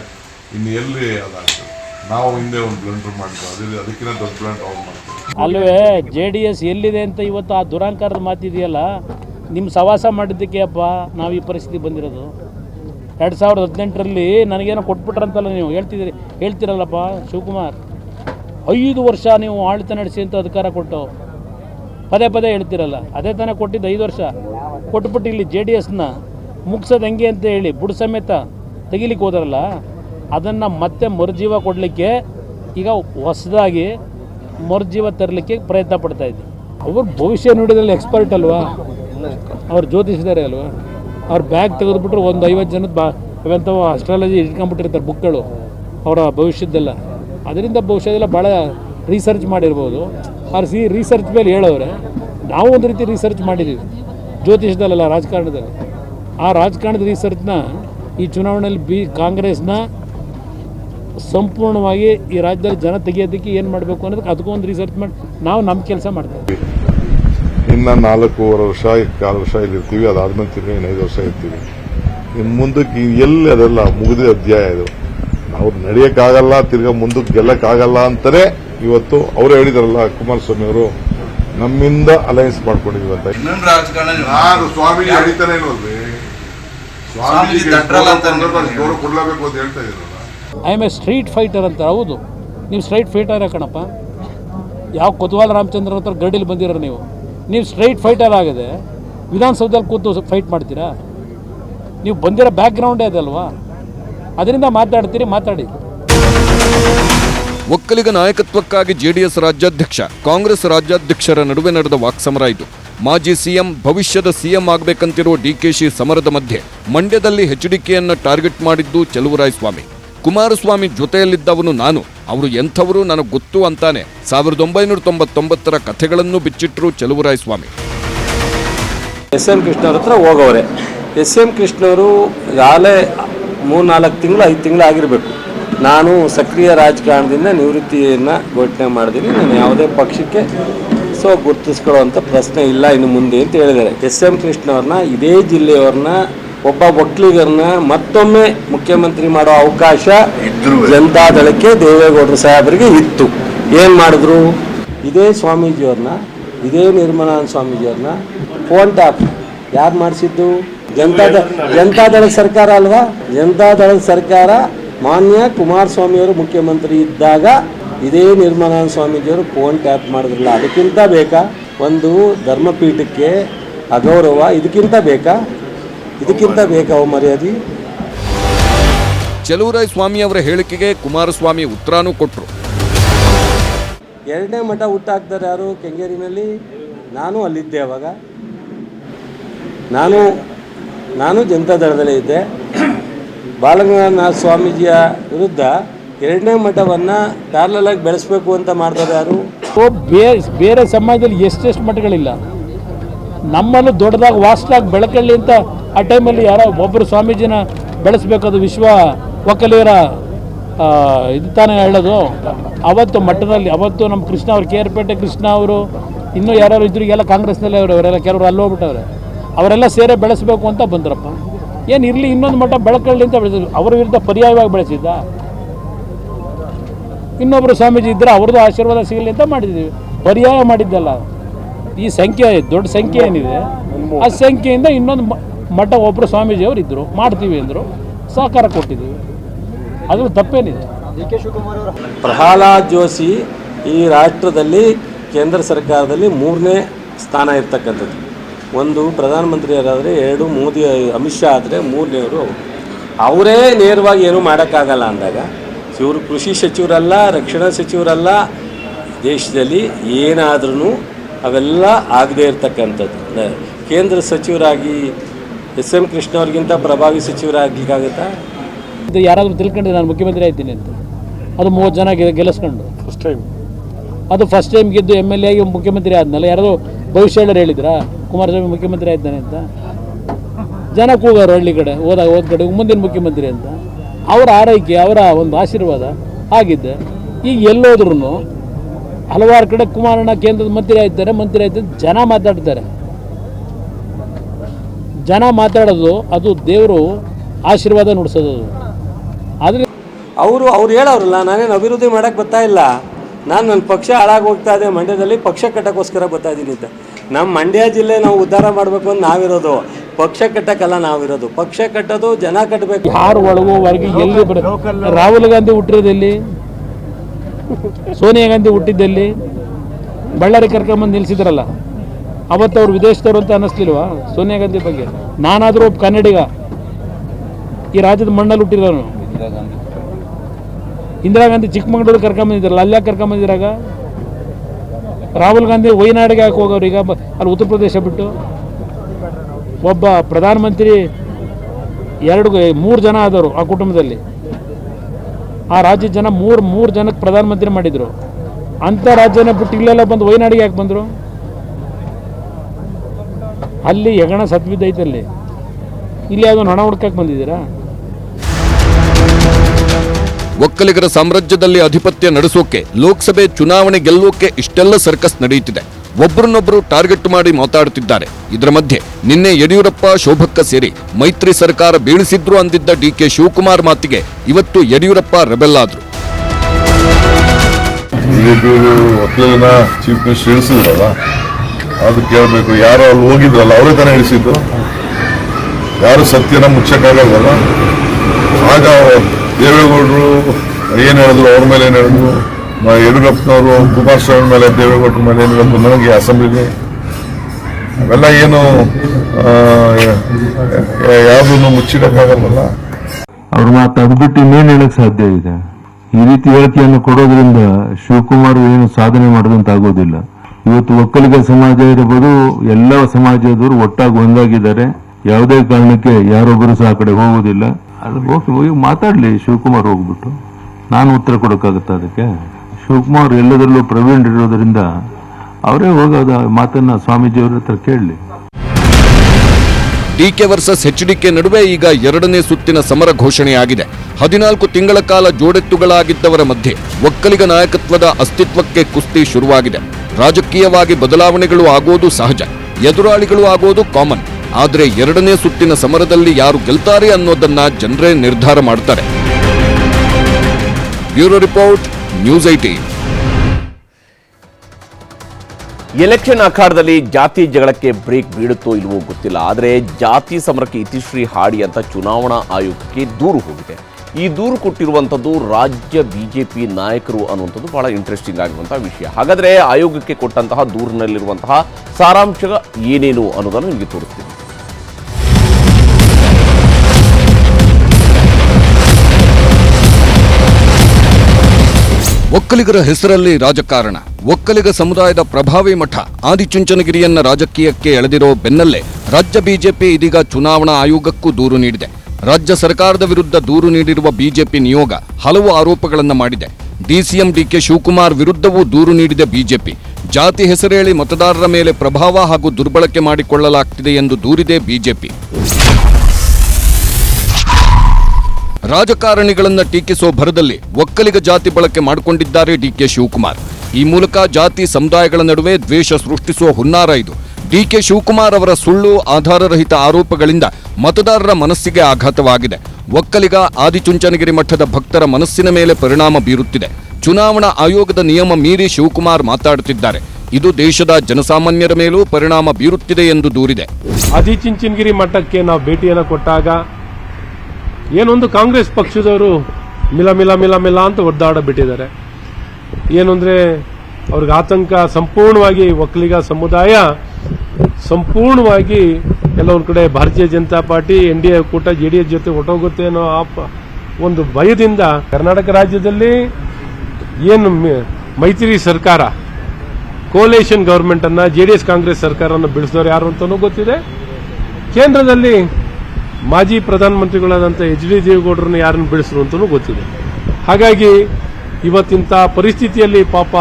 ಇನ್ನು ಎಲ್ಲಿ ಅದಾಗ್ತದೆ? ನಾವು ಹಿಂದೆ ಒಂದು ಬ್ಲಂಡರ್ ಮಾಡ್ತೀವಿ ಅದೇ ಅದಕ್ಕಿಂತ ದೊಡ್ಡ ಬ್ಲಂಡರ್ ಅವ್ರು ಮಾಡ್ತಾರೆ. ಅಲ್ವೇ ಜೆ ಡಿ ಎಸ್ ಎಲ್ಲಿದೆ ಅಂತ ಇವತ್ತು ಆ ದುರಾಂಕಾರದ ಮಾತಿದೆಯಲ್ಲ? ನಿಮ್ಮ ಸವಾಸ ಮಾಡಿದ್ದಕ್ಕೆ ಅಪ್ಪ, ನಾವು ಈ ಪರಿಸ್ಥಿತಿ ಬಂದಿರೋದು. ಎರಡು ಸಾವಿರದ ಹದಿನೆಂಟರಲ್ಲಿ ನನಗೇನೋ ಕೊಟ್ಬಿಟ್ರಂತಲ್ಲ ನೀವು, ಹೇಳ್ತಿದ್ದೀರಿ, ಹೇಳ್ತಿರಲ್ಲಪ್ಪ ಶಿವಕುಮಾರ್. ಐದು ವರ್ಷ ನೀವು ಆಡಳಿತ ನಡೆಸಿ ಅಂತ ಅಧಿಕಾರ ಕೊಟ್ಟು, ಪದೇ ಪದೇ ಹೇಳ್ತಿರಲ್ಲ, ಅದೇ ತಾನೇ ಕೊಟ್ಟಿದ್ದು ಐದು ವರ್ಷ. ಕೊಟ್ಬಿಟ್ಟು ಇಲ್ಲಿ ಜೆ ಡಿ ಎಸ್ನ ಮುಗ್ಸೋದು ಹೆಂಗೆ ಅಂತ ಹೇಳಿ, ಬುಡ ಸಮೇತ ತೆಗಿಲಿಕ್ಕೆ ಹೋದ್ರಲ್ಲ, ಅದನ್ನು ಮತ್ತೆ ಮರುಜೀವ ಕೊಡಲಿಕ್ಕೆ ಈಗ ಹೊಸದಾಗಿ ಮರುಜೀವ ತರಲಿಕ್ಕೆ ಪ್ರಯತ್ನ ಪಡ್ತಾ ಇದ್ದೆ. ಅವರು ಭವಿಷ್ಯ ನುಡಿದಲ್ಲಿ ಎಕ್ಸ್ಪರ್ಟ್ ಅಲ್ವಾ? ಅವ್ರು ಜ್ಯೋತಿಷಿದಾರೆ ಅಲ್ವಾ? ಅವ್ರ ಬ್ಯಾಗ್ ತೆಗೆದುಬಿಟ್ರೆ ಒಂದು ಐವತ್ತು ಜನದ ಬಾ ಅವೆಂಥವು ಅಸ್ಟ್ರಾಲಜಿ ಇಟ್ಕೊಂಡ್ಬಿಟ್ಟಿರ್ತಾರೆ ಬುಕ್ಗಳು. ಅವರ ಭವಿಷ್ಯದ್ದೆಲ್ಲ. ಅದರಿಂದ ಭವಿಷ್ಯದೆಲ್ಲ ಭಾಳ ರಿಸರ್ಚ್ ಮಾಡಿರ್ಬೋದು. ಅವ್ರು ಸಿ ರಿಸರ್ಚ್ ಮೇಲೆ ಹೇಳೋರೆ ನಾವು ಒಂದು ರೀತಿ ರಿಸರ್ಚ್ ಮಾಡಿದ್ದೀವಿ ಜ್ಯೋತಿಷದಲ್ಲ ರಾಜಕಾರಣದಲ್ಲಿ. ಆ ರಾಜಕಾರಣದ ರಿಸರ್ಚ್ನ ಈ ಚುನಾವಣೆಯಲ್ಲಿ ಬಿ ಕಾಂಗ್ರೆಸ್ನ ಸಂಪೂರ್ಣವಾಗಿ ಈ ರಾಜ್ಯದಲ್ಲಿ ಜನ ತೆಗಿಯೋದಕ್ಕೆ ಏನು ಮಾಡಬೇಕು ಅನ್ನೋದಕ್ಕೆ ಅದಕ್ಕೂ ಒಂದು ರಿಸರ್ಚ್ ಮಾಡಿ ನಾವು ನಮ್ಮ ಕೆಲಸ ಮಾಡ್ತೀವಿ. ಇನ್ನು ನಾಲ್ಕೂವರೆ ವರ್ಷ ಕಾಲು ವರ್ಷ ಇಲ್ಲಿ ಇರ್ತೀವಿ ಅದಾದ್ಮೇಲೆ ತಿರ್ಗಿ ಇನ್ನು ಐದು ವರ್ಷ ಇರ್ತೀವಿ. ಇನ್ನು ಮುಂದಕ್ಕೆ ಎಲ್ಲಿ ಅದೆಲ್ಲ ಮುಗಿದ ಅಧ್ಯಾಯ ಇದು. ನಾವು ನಡೆಯೋಕ್ಕಾಗಲ್ಲ ತಿರ್ಗಾ ಮುಂದಕ್ಕೆ ಗೆಲ್ಲಕ್ಕಾಗಲ್ಲ ಅಂತಾರೆ ಇವತ್ತು ಅವರು ಹೇಳಿದಾರಲ್ಲ ಕುಮಾರಸ್ವಾಮಿ ಅವರು ನಮ್ಮಿಂದ ಅಲಯನ್ಸ್ ಮಾಡ್ಕೊಂಡಿದ್ವಿ ಅಂತ. ಇನ್ನೊಂದು ನಾನು ಸ್ವಾಮಿ ಹೇಳಿತಾನೆ ಸ್ವಾಮೀಜಿಗೆ ಅಂತ ಕೊಡ್ಲೇಬೇಕು ಹೇಳ್ತಾ ಇದ್ದೀರಲ್ಲ I am a street fighter ಅಂತ ಹೌದು. ನೀವು ಸ್ಟ್ರೈಟ್ ಫೈಟರ್ ಕಣಪ್ಪ. ಯಾವ ಕೊತ್ವಾಲ್ ರಾಮಚಂದ್ರ ಹತ್ರ ಗಡಿಲಿ ಬಂದಿರ ನೀವು? ನೀವು ಸ್ಟ್ರೈಟ್ ಫೈಟರ್ ಆಗದೆ ವಿಧಾನಸೌಧದಲ್ಲಿ ಕೂತು ಫೈಟ್ ಮಾಡ್ತೀರಾ? ನೀವು ಬಂದಿರೋ ಬ್ಯಾಕ್ಗ್ರೌಂಡೇ ಅದಲ್ವಾ? ಅದರಿಂದ ಮಾತಾಡ್ತೀರಿ, ಮಾತಾಡಿ. ಒಕ್ಕಲಿಗ ನಾಯಕತ್ವಕ್ಕಾಗಿ ಜೆಡಿಎಸ್ ರಾಜ್ಯಾಧ್ಯಕ್ಷ, ಕಾಂಗ್ರೆಸ್ ರಾಜ್ಯಾಧ್ಯಕ್ಷರ ನಡುವೆ ನಡೆದ ವಾಕ್ಸಮರ ಇದು. ಮಾಜಿ ಸಿಎಂ, ಭವಿಷ್ಯದ ಸಿಎಂ ಆಗಬೇಕಂತಿರುವ ಡಿಕೆಶಿ ಸಮರದ ಮಧ್ಯೆ ಮಂಡ್ಯದಲ್ಲಿ ಹೆಚ್ಡಿಕೆಯನ್ನು ಟಾರ್ಗೆಟ್ ಮಾಡಿದ್ದು ಸ್ವಾಮಿ ಕುಮಾರಸ್ವಾಮಿ ಜೊತೆಯಲ್ಲಿದ್ದವನು ನಾನು. ಅವರು ಎಂಥವರು ನನಗೆ ಗೊತ್ತು ಅಂತಾನೆ. ಸಾವಿರದ ಒಂಬೈನೂರ ತೊಂಬತ್ತೊಂಬತ್ತರ ಕಥೆಗಳನ್ನು ಬಿಚ್ಚಿಟ್ರು ಸ್ವಾಮಿ ಎಸ್ ಎಂ ಕೃಷ್ಣವ್ರ ಹತ್ರ ಹೋಗವ್ರೆ. ಎಸ್ ಎಂ ಕೃಷ್ಣವರು ಮೂರು ನಾಲ್ಕು ತಿಂಗಳು, ಐದು ತಿಂಗಳು ಆಗಿರಬೇಕು. ನಾನು ಸಕ್ರಿಯ ರಾಜಕಾರಣದಿಂದ ನಿವೃತ್ತಿಯನ್ನು ಘೋಷಣೆ ಮಾಡಿದ್ದೀನಿ ನಾನು ಯಾವುದೇ ಪಕ್ಷಕ್ಕೆ ಸೊ ಗುರುತಿಸ್ಕೊಳ್ಳೋ ಪ್ರಶ್ನೆ ಇಲ್ಲ ಇನ್ನು ಮುಂದೆ ಅಂತ ಹೇಳಿದ್ದಾರೆ. ಎಸ್ ಎಂ ಕೃಷ್ಣವ್ರನ್ನ ಇದೇ ಜಿಲ್ಲೆಯವ್ರನ್ನ ಒಬ್ಬ ಒಕ್ಕಲಿಗರನ್ನ ಮತ್ತೊಮ್ಮೆ ಮುಖ್ಯಮಂತ್ರಿ ಮಾಡೋ ಅವಕಾಶ ಜನತಾದಳಕ್ಕೆ ದೇವೇಗೌಡರು ಸಾಹೇಬರಿಗೆ ಇತ್ತು. ಏನು ಮಾಡಿದ್ರು? ಇದೇ ಸ್ವಾಮೀಜಿಯವ್ರನ್ನ ಇದೇ ನಿರ್ಮಲಾನಂದ ಸ್ವಾಮೀಜಿಯವ್ರನ್ನ ಫೋನ್ ಟ್ಯಾಪ್ ಯಾರು ಮಾಡಿಸಿದ್ದು? ಜನತಾದ ಜನತಾದಳದ ಸರ್ಕಾರ ಅಲ್ವಾ? ಜನತಾದಳದ ಸರ್ಕಾರ ಮಾನ್ಯ ಕುಮಾರಸ್ವಾಮಿಯವರು ಮುಖ್ಯಮಂತ್ರಿ ಇದ್ದಾಗ ಇದೇ ನಿರ್ಮಲಾನಂದ ಸ್ವಾಮೀಜಿಯವರು ಫೋನ್ ಟ್ಯಾಪ್ ಮಾಡಿದ್ರಲ್ಲ ಅದಕ್ಕಿಂತ ಬೇಕಾ? ಒಂದು ಧರ್ಮಪೀಠಕ್ಕೆ ಅಗೌರವ ಇದಕ್ಕಿಂತ ಬೇಕಾ? ಇದಕ್ಕಿಂತ ಬೇಕಾವ ಮರ್ಯಾದೆ. ಮರ್ಯಾದೆ ಸ್ವಾಮಿ ಅವರ ಹೇಳಿಕೆಗೆ ಕುಮಾರಸ್ವಾಮಿ ಉತ್ತರನೂ ಕೊಟ್ಟರು ಎರಡನೇ ಮಠ ಹುಟ್ಟಾಕ್ತಾರೆ ಯಾರು ಕೆಂಗೇರಿನಲ್ಲಿ? ನಾನು ಅಲ್ಲಿದ್ದೆ ಅವಾಗ. ನಾನು ನಾನು ಜನತಾ ದಳದಲ್ಲೇ ಇದ್ದೆ. ಬಾಲಗಂಗಾಧರನಾಥ ಸ್ವಾಮೀಜಿಯ ವಿರುದ್ಧ ಎರಡನೇ ಮಠವನ್ನು ಪ್ಯಾರಲಾಗಿ ಬೆಳೆಸಬೇಕು ಅಂತ ಮಾಡ್ತಾರೆ ಯಾರು? ಓ ಬೇರೆ ಬೇರೆ ಸಮಾಜದಲ್ಲಿ ಎಷ್ಟೆಷ್ಟು ಮಠಗಳಿಲ್ಲ. ನಮ್ಮನ್ನು ದೊಡ್ಡದಾಗಿ ವಾಸ್ಟಾಗಿ ಬೆಳಕಳ್ಳಿ ಅಂತ ಆ ಟೈಮಲ್ಲಿ ಯಾರೋ ಒಬ್ಬರು ಸ್ವಾಮೀಜಿನ ಬೆಳೆಸಬೇಕಾದ ವಿಶ್ವ ಒಕ್ಕಲಿಗರ ಇದು ತಾನೇ ಹೇಳೋದು. ಅವತ್ತು ಮಠದಲ್ಲಿ, ಅವತ್ತು ನಮ್ಮ ಕೃಷ್ಣ ಅವರು ಕೆ ಆರ್ ಪೇಟೆ ಕೃಷ್ಣ ಅವರು, ಇನ್ನೂ ಯಾರ್ಯಾರು ಇದ್ರು ಎಲ್ಲ ಕಾಂಗ್ರೆಸ್ನಲ್ಲೇ ಅವರು, ಅವರೆಲ್ಲ ಕೆಲವರು ಅಲ್ಲಿ ಹೋಗ್ಬಿಟ್ಟವ್ರೆ. ಅವರೆಲ್ಲ ಸೇರೆ ಬೆಳೆಸಬೇಕು ಅಂತ ಬಂದ್ರಪ್ಪ. ಏನು ಇರಲಿ, ಇನ್ನೊಂದು ಮಠ ಬೆಳಕಳ್ಳಿ ಅಂತ ಬೆಳೆಸಿದ್ರು. ಅವ್ರ ವಿರುದ್ಧ ಪರ್ಯಾಯವಾಗಿ ಬೆಳೆಸಿದ್ದ. ಇನ್ನೊಬ್ಬರು ಸ್ವಾಮೀಜಿ ಇದ್ದರೆ ಅವ್ರದ್ದು ಆಶೀರ್ವಾದ ಸಿಗಲಿ ಅಂತ ಮಾಡಿದ್ದೀವಿ ಪರ್ಯಾಯ ಮಾಡಿದ್ದಲ್ಲ. ಈ ಸಂಖ್ಯೆ, ದೊಡ್ಡ ಸಂಖ್ಯೆ ಏನಿದೆ? ಆ ಸಂಖ್ಯೆಯಿಂದ ಇನ್ನೊಂದು ಮಠ ಒಬ್ಬರು ಸ್ವಾಮೀಜಿಯವರು ಇದ್ದರು ಮಾಡ್ತೀವಿ ಅಂದರು ಸಹಕಾರ ಕೊಟ್ಟಿದ್ದೀವಿ. ಅದು ತಪ್ಪೇನಿದೆ. ಪ್ರಹ್ಲಾದ್ ಜೋಶಿ ಈ ರಾಷ್ಟ್ರದಲ್ಲಿ ಕೇಂದ್ರ ಸರ್ಕಾರದಲ್ಲಿ ಮೂರನೇ ಸ್ಥಾನ ಇರ್ತಕ್ಕಂಥದ್ದು. ಒಂದು ಪ್ರಧಾನಮಂತ್ರಿಯರಾದರೆ ಎರಡು ಮೋದಿ ಅಮಿತ್ ಶಾ ಆದರೆ ಮೂರನೇವರು ಅವರು. ಅವರೇ ನೇರವಾಗಿ ಏನೂ ಮಾಡೋಕ್ಕಾಗಲ್ಲ ಅಂದಾಗ ಇವರು ಕೃಷಿ ಸಚಿವರಲ್ಲ ರಕ್ಷಣಾ ಸಚಿವರಲ್ಲ ದೇಶದಲ್ಲಿ ಏನಾದ್ರೂ ಅವೆಲ್ಲ ಆಗದೇ ಇರತಕ್ಕಂಥದ್ದು. ಕೇಂದ್ರ ಸಚಿವರಾಗಿ ಎಸ್ ಎಂ ಕೃಷ್ಣ ಅವ್ರಿಗಿಂತ ಪ್ರಭಾವಿ ಸಚಿವರಾಗಲಿಕ್ಕಾಗುತ್ತಾ ಇದು ಯಾರಾದರೂ ತಿಳ್ಕೊಂಡ್ರೆ ನಾನು ಮುಖ್ಯಮಂತ್ರಿ ಆಯ್ತೀನಿ ಅಂತ. ಅದು ಮೂವತ್ತು ಜನ ಗೆ- ಗೆಲ್ಲಿಸ್ಕೊಂಡು. ಫಸ್ಟ್ ಟೈಮ್ ಅದು ಫಸ್ಟ್ ಟೈಮ್ ಗೆದ್ದು ಎಂ ಎಲ್ ಎ ಆಗಿ ಮುಖ್ಯಮಂತ್ರಿ ಆದ್ಮೇಲೆ ಯಾರಾದರೂ ಭವಿಷ್ಯ ಹೇಳೋರು ಹೇಳಿದ್ರಾ? ಕುಮಾರಸ್ವಾಮಿ ಮುಖ್ಯಮಂತ್ರಿ ಆಯ್ತಾನೆ ಅಂತ. ಜನ ಕೂಗೋರು ಹಳ್ಳಿ ಕಡೆ ಹೋದಾಗ ಹೋದ ಕಡೆ ಮುಂದಿನ ಮುಖ್ಯಮಂತ್ರಿ ಅಂತ. ಅವರ ಆರೈಕೆ ಅವರ ಒಂದು ಆಶೀರ್ವಾದ ಆಗಿದ್ದೆ ಈಗ ಎಲ್ಲೋದ್ರೂ ಹಲವಾರು ಕಡೆ ಕುಮಾರಣ್ಣ ಕೇಂದ್ರದ ಮಂತ್ರಿ ಆಯ್ತಾರೆ ಮಂತ್ರಿ ಆಯ್ತಾರೆ ಜನ ಮಾತಾಡ್ತಾರೆ. ಜನ ಮಾತಾಡೋದು ಅದು ದೇವರು ಆಶೀರ್ವಾದ ನುಡಿಸೋದು. ಅದು ಆದರೆ ಅವರು ಅವ್ರು ಹೇಳೋರಲ್ಲ ನಾನೇನು ಅಭಿವೃದ್ಧಿ ಮಾಡೋಕ್ಕೆ ಬರ್ತಾ ಇಲ್ಲ. ನಾನು ನನ್ನ ಪಕ್ಷ ಹಾಳಾಗಿ ಹೋಗ್ತಾ ಇದೆ ಮಂಡ್ಯದಲ್ಲಿ ಪಕ್ಷ ಕಟ್ಟಕ್ಕೋಸ್ಕರ ಬರ್ತಾ ಇದ್ದೀನಿ ಅಂತ. ನಮ್ಮ ಮಂಡ್ಯ ಜಿಲ್ಲೆ ನಾವು ಉದ್ಧಾರ ಮಾಡಬೇಕು ಅಂತ ನಾವಿರೋದು. ಪಕ್ಷ ಕಟ್ಟಕ್ಕಲ್ಲ ನಾವಿರೋದು. ಪಕ್ಷ ಕಟ್ಟೋದು ಜನ ಕಟ್ಟಬೇಕು ಯಾರು ಒಳಗೋ ಹೊರಗೆ ಎಲ್ಲಿ ಬರ ರಾಹುಲ್ ಗಾಂಧಿ ಹುಟ್ಟಿರೋದೆಲ್ಲಿ ಸೋನಿಯಾ ಗಾಂಧಿ ಹುಟ್ಟಿದ್ದಲ್ಲಿ ಬಳ್ಳಾರಿ ಕರ್ಕೊಂಬಂದು ನಿಲ್ಸಿದ್ರಲ್ಲ. ಅವತ್ತು ಅವ್ರು ವಿದೇಶದವರು ಅಂತ ಅನ್ನಿಸ್ಲಿಲ್ವಾ? ಸೋನಿಯಾ ಗಾಂಧಿ ಬಗ್ಗೆ. ನಾನಾದರೂ ಒಬ್ಬ ಕನ್ನಡಿಗ ಈ ರಾಜ್ಯದ ಮಣ್ಣಲ್ಲಿ ಹುಟ್ಟಿರೋನು. ಇಂದಿರಾ ಗಾಂಧಿ ಚಿಕ್ಕಮಗಳೂರು ಕರ್ಕೊಂಬಂದಿದ್ರಲ್ಲ ಅಲ್ಲೇ ಕರ್ಕೊಂಬಂದಿರಾಗ ರಾಹುಲ್ ಗಾಂಧಿ ವಯನಾಡಿಗೆ ಯಾಕೆ ಹೋಗೋರು ಈಗ? ಅಲ್ಲಿ ಉತ್ತರ ಪ್ರದೇಶ ಬಿಟ್ಟು? ಒಬ್ಬ ಪ್ರಧಾನಮಂತ್ರಿ ಎರಡು ಮೂರು ಜನ ಆದವರು ಆ ಕುಟುಂಬದಲ್ಲಿ. ಆ ರಾಜ್ಯದ ಜನ ಮೂರು ಮೂರು ಜನಕ್ಕೆ ಪ್ರಧಾನಮಂತ್ರಿ ಮಾಡಿದರು. ಅಂಥ ರಾಜ್ಯನ ಬಿಟ್ಟು ಇಲ್ಲೆಲ್ಲ ಬಂದು ವಯನಾಡಿಗೆ ಯಾಕೆ ಬಂದರು? ಅಲ್ಲಿ ಹೆಗಣ ಸತ್ಬಿದ್ದೈತೆ ಅಲ್ಲಿ ಇಲ್ಲಿ ಯಾವುದೋ ಹಣ ಹುಡ್ಕಕ್ಕೆ ಬಂದಿದ್ದೀರಾ? ಒಕ್ಕಲಿಗರ ಸಾಮ್ರಾಜ್ಯದಲ್ಲಿ ಅಧಿಪತ್ಯ ನಡೆಸೋಕೆ ಲೋಕಸಭೆ ಚುನಾವಣೆ ಗೆಲ್ಲೋಕೆ ಇಷ್ಟೆಲ್ಲ ಸರ್ಕಸ್ ನಡೆಯುತ್ತಿದೆ. ಒಬ್ಬರನ್ನೊಬ್ಬರು ಟಾರ್ಗೆಟ್ ಮಾಡಿ ಮಾತಾಡುತ್ತಿದ್ದಾರೆ. ಇದರ ಮಧ್ಯೆ ನಿನ್ನೆ ಯಡಿಯೂರಪ್ಪ ಶೋಭಕ್ಕ ಸೇರಿ ಮೈತ್ರಿ ಸರ್ಕಾರ ಬೀಳಿಸಿದ್ರು ಅಂದಿದ್ದ ಡಿ ಕೆ ಶಿವಕುಮಾರ್ ಮಾತಿಗೆ ಇವತ್ತು ಯಡಿಯೂರಪ್ಪ ರೆಬೆಲ್ ಆದ್ರು. ಬಿಜೆಪಿ ಒಕ್ಕಲಿಗನ ಚೀಫ್ ಮಿನಿಸ್ಟರ್ ಇಳಿಸಿದ್ರಲ್ಲ ಅದು ಕೇಳಬೇಕು ಯಾರು ಅಲ್ಲಿ ಹೋಗಿದ್ರಲ್ಲ, ಅವರೇ ತಾನೇ ಇಳಿಸಿದ್ದು ಯಾರು ಸತ್ಯನ ಮುಚ್ಚಕ್ಕಾಗಲ್ವಲ್ಲ ಆಗ ದೇವೇಗೌಡರು ಏನು ಹೇಳಿದ್ರು, ಅವ್ರ ಮೇಲೆ ಏನು ಹೇಳಿದ್ರು? ಯಡಿಯೂರಪ್ಪನವರು, ಕುಮಾರಸ್ವಾಮಿ ಮೇಲೆ, ದೇವೇಗೌಡರ ಮೇಲೆ ಏನು ಹೇಳಿದ್ರು ನನಗೆ ಅಸೆಂಬ್ಲಿಗೆ ಅವೆಲ್ಲ ಏನು ಯಾವುದನ್ನು ಮುಚ್ಚಿಡಕ್ಕಾಗಲ್ವಲ್ಲ ಅವ್ರ ಮಾತು ಅದು ಬಿಟ್ಟು ಇನ್ನೇನು ಹೇಳಕ್ ಸಾಧ್ಯ ಇದೆ? ಈ ರೀತಿ ಹೇಳಿಕೆಯನ್ನು ಕೊಡೋದ್ರಿಂದ ಶಿವಕುಮಾರ್ ಏನು ಸಾಧನೆ ಮಾಡಿದಂತ ಆಗೋದಿಲ್ಲ ಇವತ್ತು ಒಕ್ಕಲಿಗ ಸಮಾಜ ಇರಬಹುದು ಎಲ್ಲ ಸಮಾಜದವರು ಒಟ್ಟಾಗಿ ಒಂದಾಗಿದ್ದಾರೆ. ಯಾವುದೇ ಕಾರಣಕ್ಕೆ ಯಾರೊಬ್ಬರು ಸಹ ಆ ಕಡೆ ಹೋಗೋದಿಲ್ಲ. ಅದು ಹೋಗಿ ಹೋಗಿ ಮಾತಾಡಲಿ, ಶಿವಕುಮಾರ್ ಹೋಗ್ಬಿಟ್ಟು. ನಾನು ಉತ್ತರ ಕೊಡೋಕ್ಕಾಗತ್ತಾ ಅದಕ್ಕೆ? ಶಿವಕುಮಾರ್ ಎಲ್ಲದರಲ್ಲೂ ಪ್ರವೀಣ್ ಇರೋದ್ರಿಂದ ಅವರೇ ಹೋಗೋದ ಮಾತನ್ನ ಸ್ವಾಮೀಜಿಯವರ ಹತ್ರ ಕೇಳಲಿ. ಡಿಕೆ ವರ್ಸಸ್ ಎಚ್ಡಿಕೆ ನಡುವೆ ಈಗ ಎರಡನೇ ಸುತ್ತಿನ ಸಮರ ಘೋಷಣೆಯಾಗಿದೆ. ಹದಿನಾಲ್ಕು ತಿಂಗಳ ಕಾಲ ಜೋಡೆತ್ತುಗಳಾಗಿದ್ದವರ ಮಧ್ಯೆ ಒಕ್ಕಲಿಗ ನಾಯಕತ್ವದ ಅಸ್ತಿತ್ವಕ್ಕೆ ಕುಸ್ತಿ ಶುರುವಾಗಿದೆ. ರಾಜಕೀಯವಾಗಿ ಬದಲಾವಣೆಗಳು ಆಗೋದು ಸಹಜ. ಎದುರಾಳಿಗಳು ಆಗೋದು ಕಾಮನ್ ಆದರೆ ಎರಡನೇ ಸುತ್ತಿನ ಸಮರದಲ್ಲಿ ಯಾರು ಗೆಲ್ತಾರೆ ಅನ್ನೋದನ್ನ ಜನರೇ ನಿರ್ಧಾರ ಮಾಡ್ತಾರೆ. ಬ್ಯೂರೋ ರಿಪೋರ್ಟ್, ನ್ಯೂಸ್ ಐಟಿ ಎಲೆಕ್ಷನ್ ಅಖಾಡದಲ್ಲಿ ಜಾತಿ ಜಗಳಕ್ಕೆ ಬ್ರೇಕ್ ಬೀಳುತ್ತೋ ಇಲ್ವೋ ಗೊತ್ತಿಲ್ಲ. ಆದರೆ ಜಾತಿ ಸಮರಕ್ಕೆ ಇತಿಶ್ರೀ ಹಾಡಿ ಅಂತ ಚುನಾವಣಾ ಆಯೋಗಕ್ಕೆ ದೂರು ಹೋಗಿದೆ. ಈ ದೂರು ಕೊಟ್ಟಿರುವಂಥದ್ದು ರಾಜ್ಯ ಬಿ ಜೆ ಪಿ ನಾಯಕರು ಅನ್ನುವಂಥದ್ದು ಬಹಳ ಇಂಟ್ರೆಸ್ಟಿಂಗ್ ಆಗಿರುವಂತಹ ವಿಷಯ. ಹಾಗಾದರೆ ಆಯೋಗಕ್ಕೆ ಕೊಟ್ಟಂತಹ ದೂರಿನಲ್ಲಿರುವಂತಹ ಸಾರಾಂಶ ಏನೇನು ಅನ್ನೋದನ್ನು ನಿಮಗೆ ತೋರಿಸ್ತೀನಿ. ಒಕ್ಕಲಿಗರ ಹೆಸರಲ್ಲಿ ರಾಜಕಾರಣ, ಒಕ್ಕಲಿಗ ಸಮುದಾಯದ ಪ್ರಭಾವಿ ಮಠ, ಆದಿಚುಂಚನಗಿರಿಯನ್ನ ರಾಜಕೀಯಕ್ಕೆ ಎಳೆದಿರೋ ಬೆನ್ನಲ್ಲೇ ರಾಜ್ಯ ಬಿಜೆಪಿ ಇದೀಗ ಚುನಾವಣಾ ಆಯೋಗಕ್ಕೂ ದೂರು ನೀಡಿದೆ. ರಾಜ್ಯ ಸರ್ಕಾರದ ವಿರುದ್ಧ ದೂರು ನೀಡಿರುವ ಬಿಜೆಪಿ ನಿಯೋಗ ಹಲವು ಆರೋಪಗಳನ್ನು ಮಾಡಿದೆ. ಡಿಸಿಎಂ ಡಿಕೆ ಶಿವಕುಮಾರ್ ವಿರುದ್ಧವೂ ದೂರು ನೀಡಿದೆ ಬಿಜೆಪಿ. ಜಾತಿ ಹೆಸರೇಳಿ ಮತದಾರರ ಮೇಲೆ ಪ್ರಭಾವ ಹಾಗೂ ದುರ್ಬಳಕೆ ಮಾಡಿಕೊಳ್ಳಲಾಗ್ತಿದೆ ಎಂದು ದೂರಿದೆ ಬಿಜೆಪಿ. ರಾಜಕಾರಣಿಗಳನ್ನು ಟೀಕಿಸೋ ಭರದಲ್ಲಿ ಒಕ್ಕಲಿಗ ಜಾತಿ ಬಳಕೆ ಮಾಡಿಕೊಂಡಿದ್ದಾರೆ ಡಿಕೆ ಶಿವಕುಮಾರ್. ಈ ಮೂಲಕ ಜಾತಿ ಸಮುದಾಯಗಳ ನಡುವೆ ದ್ವೇಷ ಸೃಷ್ಟಿಸುವ ಹುನ್ನಾರ ಇದು. ಡಿಕೆ ಶಿವಕುಮಾರ್ ಅವರ ಸುಳ್ಳು, ಆಧಾರರಹಿತ ಆರೋಪಗಳಿಂದ ಮತದಾರರ ಮನಸ್ಸಿಗೆ ಆಘಾತವಾಗಿದೆ. ಒಕ್ಕಲಿಗ ಆದಿಚುಂಚನಗಿರಿ ಮಠದ ಭಕ್ತರ ಮನಸ್ಸಿನ ಮೇಲೆ ಪರಿಣಾಮ ಬೀರುತ್ತಿದೆ. ಚುನಾವಣಾ ಆಯೋಗದ ನಿಯಮ ಮೀರಿ ಶಿವಕುಮಾರ್ ಮಾತಾಡುತ್ತಿದ್ದಾರೆ. ಇದು ದೇಶದ ಜನಸಾಮಾನ್ಯರ ಮೇಲೂ ಪರಿಣಾಮ ಬೀರುತ್ತಿದೆ ಎಂದು ದೂರಿದೆ. ಆದಿಚುಂಚನಗಿರಿ ಮಠಕ್ಕೆ ನಾವು ಭೇಟಿಯನ್ನು ಕೊಟ್ಟಾಗ ಏನೊಂದು ಕಾಂಗ್ರೆಸ್ ಪಕ್ಷದವರು ಮಿಲ ಮಿಲ ಮಿಲ ಮಿಲ ಅಂತ ಒದ್ದಾಡ ಬಿಟ್ಟಿದ್ದಾರೆ ಏನು ಅಂದರೆ ಅವ್ರಿಗೆ ಆತಂಕ ಸಂಪೂರ್ಣವಾಗಿ ಒಕ್ಕಲಿಗ ಸಮುದಾಯ ಸಂಪೂರ್ಣವಾಗಿ ಒಂದ್ ಕಡೆ Bharatiya Janata party, N D A ಕೂಟ, ಜೆ ಡಿ ಎಸ್ ಜೊತೆ ಹೊಟ್ಟೋಗುತ್ತೆ ಅನ್ನೋ ಆ ಒಂದು ಭಯದಿಂದ ಕರ್ನಾಟಕ ರಾಜ್ಯದಲ್ಲಿ ಏನು ಮೈತ್ರಿ ಸರ್ಕಾರ ಕೋಲೇಷನ್ ಗವರ್ಮೆಂಟ್ ಅನ್ನ ಜೆಡಿಎಸ್ ಕಾಂಗ್ರೆಸ್ ಸರ್ಕಾರವನ್ನು ಬೆಳೆಸಿದವರು ಯಾರು ಅಂತಲೂ ಗೊತ್ತಿದೆ. ಕೇಂದ್ರದಲ್ಲಿ ಮಾಜಿ ಪ್ರಧಾನಮಂತ್ರಿಗಳಾದಂಥ ಎಚ್ ಡಿ ದೇವೇಗೌಡರನ್ನ ಯಾರನ್ನು ಬೆಳೆಸಿದ್ರು ಅಂತಲೂ ಗೊತ್ತಿದೆ. ಹಾಗಾಗಿ ಇವತ್ತಿಂಥ ಪರಿಸ್ಥಿತಿಯಲ್ಲಿ ಪಾಪ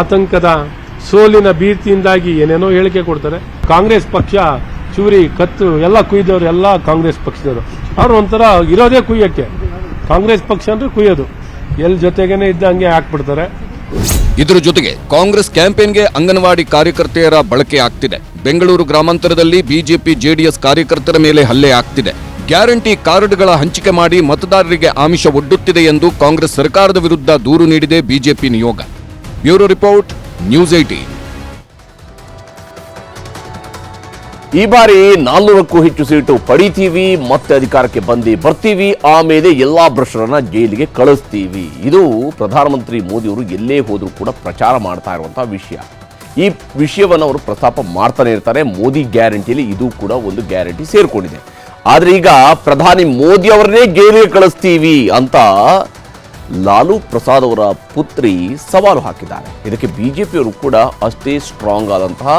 ಆತಂಕದ ಸೋಲಿನ ಭೀತಿಯಿಂದಾಗಿ ಏನೇನೋ ಹೇಳಿಕೆ ಕೊಡ್ತಾರೆ. ಕಾಂಗ್ರೆಸ್ ಪಕ್ಷ ಚೂರಿ, ಕತ್ತು, ಎಲ್ಲ ಕುಯ್ದವ್ರು, ಎಲ್ಲ ಕಾಂಗ್ರೆಸ್ ಪಕ್ಷದವರು. ಅವ್ರು ಒಂಥರ ಇರೋದೇ ಕುಯ್ಯೋಕ್ಕೆ. ಕಾಂಗ್ರೆಸ್ ಪಕ್ಷ ಅಂದ್ರೆ ಕುಯ್ಯೋದು. ಎಲ್ಲಿ ಜೊತೆಗೇನೆ ಇದ್ದಂಗೆ ಹಾಕ್ಬಿಡ್ತಾರೆ. ಇದರ ಜೊತೆಗೆ ಕಾಂಗ್ರೆಸ್ ಕ್ಯಾಂಪೇನ್ಗೆ ಅಂಗನವಾಡಿ ಕಾರ್ಯಕರ್ತೆಯರ ಬಳಕೆ ಆಗ್ತಿದೆ. ಬೆಂಗಳೂರು ಗ್ರಾಮಾಂತರದಲ್ಲಿ ಬಿಜೆಪಿ, ಜೆಡಿಎಸ್ ಕಾರ್ಯಕರ್ತರ ಮೇಲೆ ಹಲ್ಲೆ ಆಗ್ತಿದೆ. ಗ್ಯಾರಂಟಿ ಕಾರ್ಡ್ಗಳ ಹಂಚಿಕೆ ಮಾಡಿ ಮತದಾರರಿಗೆ ಆಮಿಷ ಒಡ್ಡುತ್ತಿದೆ ಎಂದು ಕಾಂಗ್ರೆಸ್ ಸರ್ಕಾರದ ವಿರುದ್ಧ ದೂರು ನೀಡಿದೆ ಬಿಜೆಪಿ ನಿಯೋಗ. ಬ್ಯೂರೋ ರಿಪೋರ್ಟ್, ನ್ಯೂಸ್ ಏಟಿ ಈ ಬಾರಿ ನಾಲ್ನೂರಕ್ಕೂ ಹೆಚ್ಚು ಸೀಟು ಪಡಿತೀವಿ, ಮತ್ತೆ ಅಧಿಕಾರಕ್ಕೆ ಬಂದು ಬರ್ತೀವಿ, ಆಮೇಲೆ ಎಲ್ಲಾ ಭ್ರಷ್ಟರನ್ನ ಜೈಲಿಗೆ ಕಳಿಸ್ತೀವಿ. ಇದು ಪ್ರಧಾನಮಂತ್ರಿ ಮೋದಿಯವರು ಎಲ್ಲೇ ಹೋದರೂ ಕೂಡ ಪ್ರಚಾರ ಮಾಡ್ತಾ ಇರುವಂತಹ ವಿಷಯ. ಈ ವಿಷಯವನ್ನು ಅವರು ಪ್ರಸ್ತಾಪ ಮಾಡ್ತಾನೆ ಇರ್ತಾರೆ, ಮೋದಿ ಗ್ಯಾರಂಟಿಯಲ್ಲಿ ಇದು ಕೂಡ ಒಂದು ಗ್ಯಾರಂಟಿ ಸೇರಿಕೊಂಡಿದೆ. ಆದರೆ ಈಗ ಪ್ರಧಾನಿ ಮೋದಿ ಅವರನ್ನೇ ಜೈಲಿಗೆ ಕಳಿಸ್ತೀವಿ ಅಂತ ಲಾಲು ಪ್ರಸಾದ್ ಅವರ ಪುತ್ರಿ ಸವಾಲು ಹಾಕಿದ್ದಾರೆ. ಇದಕ್ಕೆ ಬಿಜೆಪಿಯವರು ಕೂಡ ಅಷ್ಟೇ ಸ್ಟ್ರಾಂಗ್ ಆದಂತಹ